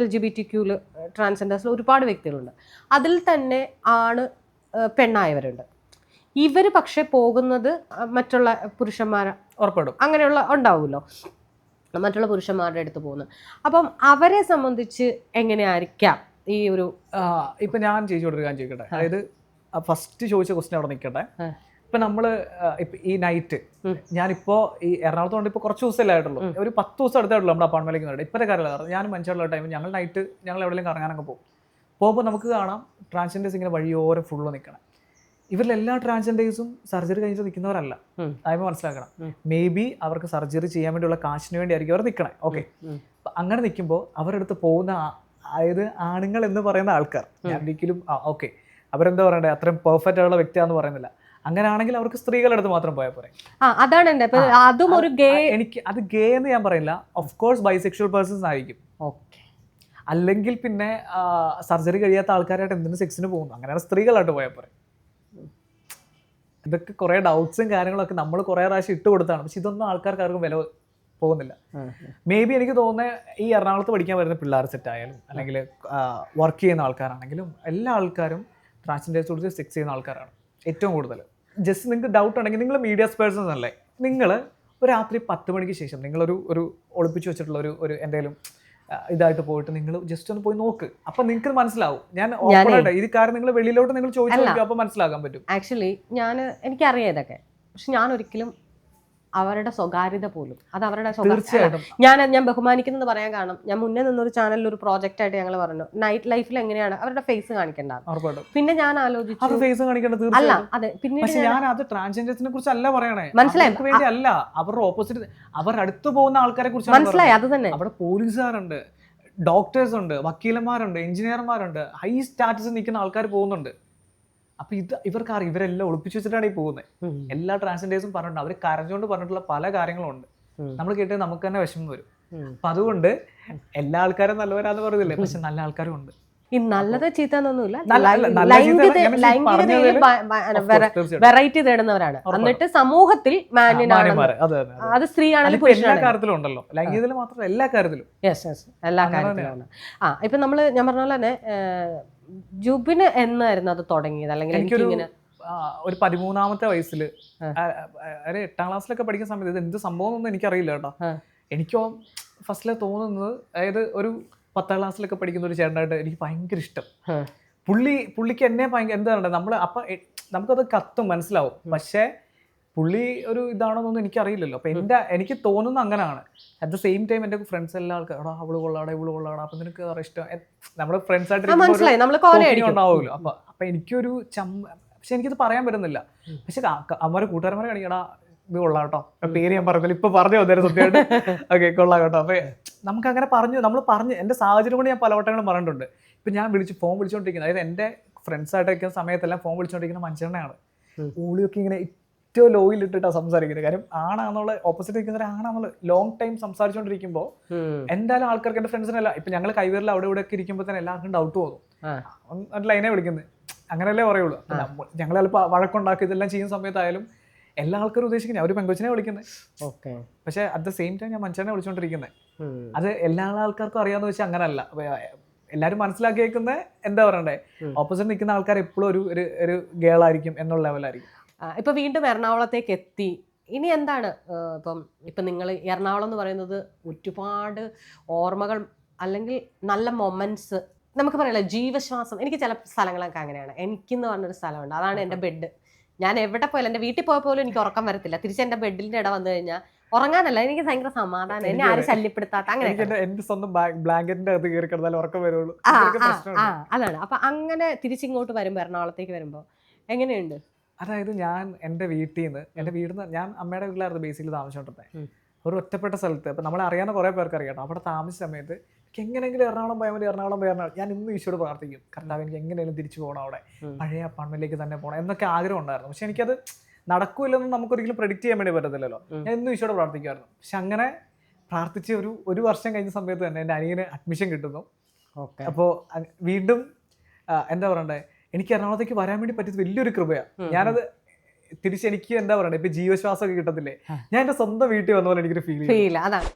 എൽ ജി ബി ടി ക്യൂൽ ട്രാൻസ്ജെൻഡേഴ്സിൽ ഒരുപാട് വ്യക്തികളുണ്ട്. അതിൽ തന്നെ ആണ് പെണ്ണായവരുണ്ട്. ഇവർ പക്ഷെ പോകുന്നത് മറ്റുള്ള പുരുഷന്മാരെ ഉറപ്പെടും. അങ്ങനെയുള്ള ഉണ്ടാവുമല്ലോ. മറ്റുള്ള പുരുഷന്മാരുടെ അടുത്ത് പോകുന്നത് അപ്പം അവരെ സംബന്ധിച്ച് എങ്ങനെയായിരിക്കാം ഈ ഒരു ഇപ്പം ഞാൻ ചേച്ചിയോട് ഒരു കാര്യം ചോദിക്കട്ടെ? അതായത് ഫസ്റ്റ് ചോദിച്ച ക്വസ്റ്റ്യൻ അവിടെ നിൽക്കട്ടെ? ഇപ്പം നമ്മൾ ഈ നൈറ്റ് ഞാനിപ്പോൾ ഞാനിപ്പോ ഈ എറണാകുളത്ത് കൊണ്ട് ഇപ്പൊ കുറച്ച് ദിവസമല്ലേ ആയിട്ടുള്ളൂ. ഒരു പത്ത് ദിവസം അടുത്തായിട്ടുള്ളൂ നമ്മുടെ അപ്പാർട്ട്മെന്റിലേക്ക് വരുന്നത് ഇപ്പോഴത്തെ കാര്യമല്ല ഞാൻ മനുഷ്യരുള്ള ടൈം ഞങ്ങൾ നൈറ്റ് ഞങ്ങൾ എവിടെയെങ്കിലും കറങ്ങാനൊക്കെ പോകും. പോകുമ്പോൾ നമുക്ക് കാണാം ട്രാൻസ്ജെൻഡേഴ്സ് ഇങ്ങനെ വഴിയോരം ഫുള്ള് നിൽക്കണം ഇവരിലെല്ലാ ട്രാൻസ്ജെൻഡേഴ്സും സർജറി കഴിഞ്ഞിട്ട് നിൽക്കുന്നവരല്ല അതിന് മനസ്സിലാക്കണം. മേ ബി അവർക്ക് സർജറി ചെയ്യാൻ വേണ്ടിയുള്ള കാശിന് വേണ്ടിയായിരിക്കും അവർ നിൽക്കണേ ഓക്കെ. അങ്ങനെ നിൽക്കുമ്പോൾ അവരെടുത്ത് പോകുന്ന അതായത് ആണുങ്ങൾ എന്ന് പറയുന്ന ആൾക്കാർ. ഞാൻ ഒരിക്കലും ഓക്കെ അവരെന്താ പറയണ്ടേ? അത്രയും പെർഫെക്റ്റ് ആയുള്ള വ്യക്തിയാന്ന് പറയുന്നില്ല. അങ്ങനെയാണെങ്കിൽ അവർക്ക് സ്ത്രീകളുടെ അടുത്ത് മാത്രം പോയാൽ പോരെ. അതാണ് അതും ഒരു ഗേ എനിക്ക് അത് ഗേ എന്ന് ഞാൻ പറയില്ല. ഓഫ് കോഴ്സ് ബൈസെക്ഷൽ പേഴ്സൺസ് ആയിരിക്കും. ഓക്കെ അല്ലെങ്കിൽ പിന്നെ സർജറി കഴിയാത്ത ആൾക്കാരായിട്ട് എന്തിനു സെക്സിന് പോകുന്നു. അങ്ങനെയാണ് സ്ത്രീകളായിട്ട് പോയാൽ പോരെ. ഇതൊക്കെ കുറേ ഡൗട്ട്സും കാര്യങ്ങളൊക്കെ നമ്മൾ കുറേ പ്രാവശ്യം ഇട്ട് കൊടുത്താണ്. പക്ഷെ ഇതൊന്നും ആൾക്കാർക്ക് ആർക്കും വില പോകുന്നില്ല. മേ ബി എനിക്ക് തോന്നുന്നത് ഈ എറണാകുളത്ത് പഠിക്കാൻ വരുന്ന പിള്ളേർ സെറ്റ് ആയാലും അല്ലെങ്കിൽ വർക്ക് ചെയ്യുന്ന ആൾക്കാരാണെങ്കിലും എല്ലാ ആൾക്കാരും ട്രാൻസ്ജെൻഡേഴ്സ് കുറിച്ച് സെക്സ് ചെയ്യുന്ന ആൾക്കാരാണ് ഏറ്റവും കൂടുതൽ ജസ്റ്റ് നിങ്ങൾക്ക് ഡൗട്ട് ഉണ്ടെങ്കിൽ നിങ്ങൾ മീഡിയ പേഴ്സൺസ് അല്ലേ നിങ്ങൾ രാത്രി പത്ത് മണിക്ക് ശേഷം നിങ്ങളൊരു ഒരു ഒളിപ്പിച്ച് വെച്ചിട്ടുള്ള ഒരു ഒരു എന്തെങ്കിലും ഇതായിട്ട് പോയിട്ട് നിങ്ങൾ ജസ്റ്റ് ഒന്ന് പോയി നോക്ക്. അപ്പൊ നിങ്ങൾക്ക് മനസ്സിലാവും. ഞാൻ ഇത് കാരണം നിങ്ങൾ വെളിയിലോട്ട് നിങ്ങൾ ചോദിച്ചു. അപ്പൊ മനസ്സിലാക്കാൻ പറ്റും. ആക്ച്വലി ഞാൻ എനിക്കറിയാം ഇതൊക്കെ. പക്ഷെ ഞാൻ ഒരിക്കലും അവരുടെ സ്വകാര്യത പോലും. അത് അവരുടെ സ്വകാര്യ തീർച്ചയായിട്ടും. ഞാൻ ഞാൻ ബഹുമാനിക്കുന്നത് പറയാൻ കാരണം ഞാൻ മുന്നേ നിന്നൊരു ചാനലിൽ ഒരു പ്രോജക്റ്റ് ആയിട്ട് ഞങ്ങൾ പറഞ്ഞു നൈറ്റ് ലൈഫിൽ എങ്ങനെയാണ് അവരുടെ ഫേസ് കാണിക്കേണ്ടത് പിന്നെ ഞാൻ ആലോചിച്ചു. ഫേസ് കാണിക്കേണ്ടത് അല്ല അതെ പിന്നെ ഞാൻ- അത് ട്രാൻസ്ജെൻഡേഴ്സിനെ കുറിച്ച് അല്ല പറയണേ. മനസ്സിലായി. അല്ല അവരുടെ ഓപ്പോസിറ്റ് അവർ അടുത്ത് പോകുന്ന ആൾക്കാരെ കുറിച്ച് മനസ്സിലായി അത് തന്നെ. അവിടെ പോലീസുകാരുണ്ട് ഡോക്ടേഴ്സ് ഉണ്ട് വക്കീലന്മാരുണ്ട് എഞ്ചിനീയർമാരുണ്ട് ഹൈ സ്റ്റാറ്റസ് നിൽക്കുന്ന ആൾക്കാർ പോകുന്നുണ്ട്. അപ്പൊ ഇത് ഇവർക്ക് അറിയാം ഇവരെല്ലാം ഒളിപ്പിച്ചു വെച്ചിട്ടാണ് ഈ പോകുന്നത് എല്ലാ ട്രാൻസ്ജെൻഡേഴ്സും പറഞ്ഞിട്ടുണ്ട്. അവർ കരഞ്ഞുകൊണ്ട് പറഞ്ഞിട്ടുള്ള പല കാര്യങ്ങളും ഉണ്ട് നമ്മൾ കേട്ട് നമുക്ക് തന്നെ വിഷമം വരും. അപ്പൊ അതുകൊണ്ട് എല്ലാ ആൾക്കാരും നല്ലവരാന്ന് പറയുന്നില്ലേ പക്ഷെ നല്ല ആൾക്കാരും ഉണ്ട്. ഈ നല്ലത് ചീത്ത എന്നൊന്നുമില്ല. വെറൈറ്റി തേടുന്നവരാണ്. എന്നിട്ട് സമൂഹത്തിൽ മാന്യനാണ് അതെ, സ്ത്രീയാണെങ്കിലും എല്ലാ കാര്യത്തിലും ഉണ്ടല്ലോ. ലൈംഗികതയിൽ മാത്രമല്ല എല്ലാ കാര്യത്തിലും. Yes yes. എല്ലാ കാര്യത്തിലും ആ ഇപ്പൊ നമ്മൾ ഞാൻ പറഞ്ഞ പോലെ തന്നെ ജുബിന് എന്നായിരുന്നു അത് തുടങ്ങിയത്? അല്ലെങ്കിൽ എനിക്ക് എനിക്കൊരു ഒരു പതിമൂന്നാമത്തെ വയസ്സിൽ. ഒരു എട്ടാം ക്ലാസ്സിലൊക്കെ പഠിക്കുന്ന സമയത്ത് ഇത് എന്ത് സംഭവം ഒന്നും എനിക്കറിയില്ല കേട്ടോ. എനിക്കോ ഫസ്റ്റിലെ തോന്നുന്നത് അതായത് ഒരു പത്താം ക്ലാസ്സിലൊക്കെ പഠിക്കുന്ന ഒരു ചേട്ടനായിട്ട് എനിക്ക് ഭയങ്കര ഇഷ്ടം. പുള്ളി പുള്ളിക്ക് എന്നെ ഭയങ്കര എന്താണ് നമ്മൾ അപ്പം നമുക്കത് കത്തും മനസ്സിലാവും. പക്ഷേ പുള്ളി ഒരു ഇതാണെന്നൊന്നും എനിക്കറിയില്ലല്ലോ. അപ്പം എന്റെ എനിക്ക് തോന്നുന്ന അങ്ങനെയാണ്. അറ്റ് ദ സെയിം ടൈം എന്റെ ഫ്രണ്ട്സ് എല്ലാ ആൾക്കാർ എടാ അവൾ കൊള്ളാടാ ഇവൾ കൊള്ളാടാ അപ്പം നിനക്ക് വേറെ ഇഷ്ടം. നമ്മുടെ ഫ്രണ്ട്സ് ആയിട്ട് ഉണ്ടാവുമല്ലോ. അപ്പൊ അപ്പൊ എനിക്കൊരു ചമ്മ പക്ഷെ എനിക്കിത് പറയാൻ പറ്റുന്നില്ല. പക്ഷെ അമ്മമാരെ കൂട്ടുകാരന്മാരെ കാണിക്കടാ ഇത് കൊള്ളാട്ടോ. കേട്ടോ പേര് ഞാൻ പറഞ്ഞില്ല ഇപ്പൊ പറഞ്ഞു വന്നേരം സത്യമായിട്ട്. ഓക്കെ കൊള്ളാം കേട്ടോ അപ്പൊ നമുക്ക് അങ്ങനെ പറഞ്ഞു നമ്മൾ പറഞ്ഞു എന്റെ സാഹചര്യം കൊണ്ട് ഞാൻ പലവട്ടങ്ങളും പറഞ്ഞിട്ടുണ്ട്. ഇപ്പൊ ഞാൻ വിളിച്ച് ഫോൺ വിളിച്ചോണ്ടിരിക്കുന്നത് അതായത് എന്റെ ഫ്രണ്ട്സ് ആയിട്ട് ഇരിക്കുന്ന സമയത്തെല്ലാം ഫോൺ വിളിച്ചുകൊണ്ടിരിക്കുന്ന മനുഷ്യനെയാണ്. ഓളിയൊക്കെ ഇങ്ങനെ ഏറ്റവും ലോയിൽ ഇട്ടിട്ടാണ് സംസാരിക്കുന്നത്. കാര്യം ആണാന്നുള്ള ഓപ്പോസിറ്റ് നിൽക്കുന്ന ആണാന്നുള്ള ലോങ് ടൈം സംസാരിച്ചുകൊണ്ടിരിക്കുമ്പോൾ എന്തായാലും ആൾക്കാർക്ക് എന്റെ ഫ്രണ്ട്സിനല്ല ഇപ്പൊ ഞങ്ങൾ കൈവേറിൽ അവിടെ ഇവിടെ ഒക്കെ ഇരിക്കുമ്പോൾ തന്നെ എല്ലാവർക്കും ഡൗട്ട് തോന്നും. എന്നിട്ട് ലൈനെ വിളിക്കുന്നത് അങ്ങനെയല്ലേ പറയുള്ളൂ. ഞങ്ങൾ ചിലപ്പോൾ വഴക്കുണ്ടാക്കി ഇതെല്ലാം ചെയ്യുന്ന സമയത്തായാലും എല്ലാ ആൾക്കാരും ഉദ്ദേശിക്കുന്നത് അവർ പെങ്കൊച്ചിനെ വിളിക്കുന്നത് ഓക്കെ. പക്ഷെ അറ്റ് ദ സെയിം ടൈം ഞാൻ മനുഷ്യനെ വിളിച്ചുകൊണ്ടിരിക്കുന്നത് അത് എല്ലാ ആൾക്കാർക്കും അറിയാന്ന് വെച്ചാൽ അങ്ങനല്ല. എല്ലാവരും മനസ്സിലാക്കിയേക്കുന്ന എന്താ പറയണ്ടേ? ഓപ്പോസിറ്റ് നിൽക്കുന്ന ആൾക്കാർ എപ്പോഴും ഒരു ഒരു ഗേളായിരിക്കും എന്നുള്ള ലെവലായിരിക്കും ആ, ഇപ്പൊ വീണ്ടും എറണാകുളത്തേക്ക് എത്തി. ഇനി എന്താണ്? ഇപ്പം ഇപ്പം നിങ്ങൾ എറണാകുളം എന്ന് പറയുന്നത് ഒരുപാട് ഓർമ്മകൾ അല്ലെങ്കിൽ നല്ല മൊമെന്റ്സ് നമുക്ക് പറയാലോ ജീവശ്വാസം. എനിക്ക് ചില സ്ഥലങ്ങളൊക്കെ അങ്ങനെയാണ്. എനിക്കെന്ന് പറഞ്ഞൊരു സ്ഥലമുണ്ട്. അതാണ് എന്റെ ബെഡ് ഞാൻ എവിടെ പോയാലും എന്റെ വീട്ടിൽ പോയ പോലും എനിക്ക് ഉറക്കം വരത്തില്ല. തിരിച്ച് എന്റെ ബെഡിന്റെ ഇട വന്നു കഴിഞ്ഞാൽ ഉറങ്ങാനല്ല എനിക്ക് ഭയങ്കര സമാധാനം. എന്നെ ആരും. ശല്യപ്പെടുത്താത്ത അങ്ങനെ എന്റെ എന്റെ സ്വന്തം ബ്ലാങ്കറ്റിന്റെ അകത്ത് കയറി കിടന്നാലും ഉറക്കം വരുള്ളൂ. അതാണ്. അപ്പൊ അങ്ങനെ തിരിച്ചിങ്ങോട്ട് വരുമ്പോൾ എറണാകുളത്തേക്ക് വരുമ്പോ എങ്ങനെയുണ്ട്? അതായത് ഞാൻ എന്റെ വീട്ടിൽ നിന്ന് എന്റെ വീട്ടിൽ നിന്ന് ഞാൻ അമ്മയുടെ വീട്ടിലായിരുന്നു ബേസിക്കലി താമസിച്ചോണ്ടിരുന്നത്. ഒരു ഒറ്റപ്പെട്ട സ്ഥലത്ത് അപ്പം നമ്മളെ അറിയാവുന്ന കുറേ പേർക്ക് അറിയാം അവിടെ താമസിച്ച സമയത്ത് എനിക്ക് എങ്ങനെയെങ്കിലും എറണാകുളം പോയാൽ മതി എറണാകുളം പോയി എറണാകുളം ഞാൻ ഇന്നും ഈശോട് പ്രാർത്ഥിക്കും. കർത്താവ് എനിക്ക് എങ്ങനെയെങ്കിലും തിരിച്ചു പോകണം അവിടെ. പഴയ അപ്പാർട്ട്മെന്റിലേക്ക് തന്നെ പോകണം. എന്നൊക്കെ ആഗ്രഹം ഉണ്ടായിരുന്നു. പക്ഷെ എനിക്കത് നടക്കൂലെന്ന് നമുക്കൊരിക്കലും പ്രെഡിക്റ്റ് ചെയ്യാൻ വേണ്ടി പറ്റത്തില്ലല്ലോ. ഞാൻ ഇന്നും ഈശോട് പ്രാർത്ഥിക്കുമായിരുന്നു. പക്ഷെ അങ്ങനെ പ്രാർത്ഥിച്ച് ഒരു ഒരു വർഷം കഴിഞ്ഞ സമയത്ത് തന്നെ എന്റെ അനിയന് അഡ്മിഷൻ കിട്ടുന്നു. ഓക്കെ. അപ്പോൾ വീണ്ടും എന്താ പറയണ്ടേ? എനിക്ക് എറണാകുളത്തേക്ക് വരാൻ വേണ്ടി പറ്റിയത് വലിയൊരു കൃപയാണ്. ഞാനത് തിരിച്ചെനിക്ക് എന്താ പറയണ്ടേ ഇപ്പൊ ജീവശ്വാസമൊക്കെ കിട്ടത്തില്ലേ ആ. ഞാൻ എന്റെ സ്വന്തം വീട്ടിൽ വന്ന പോലെ എനിക്കൊരു ഫീൽ ഫീൽ അതാണ്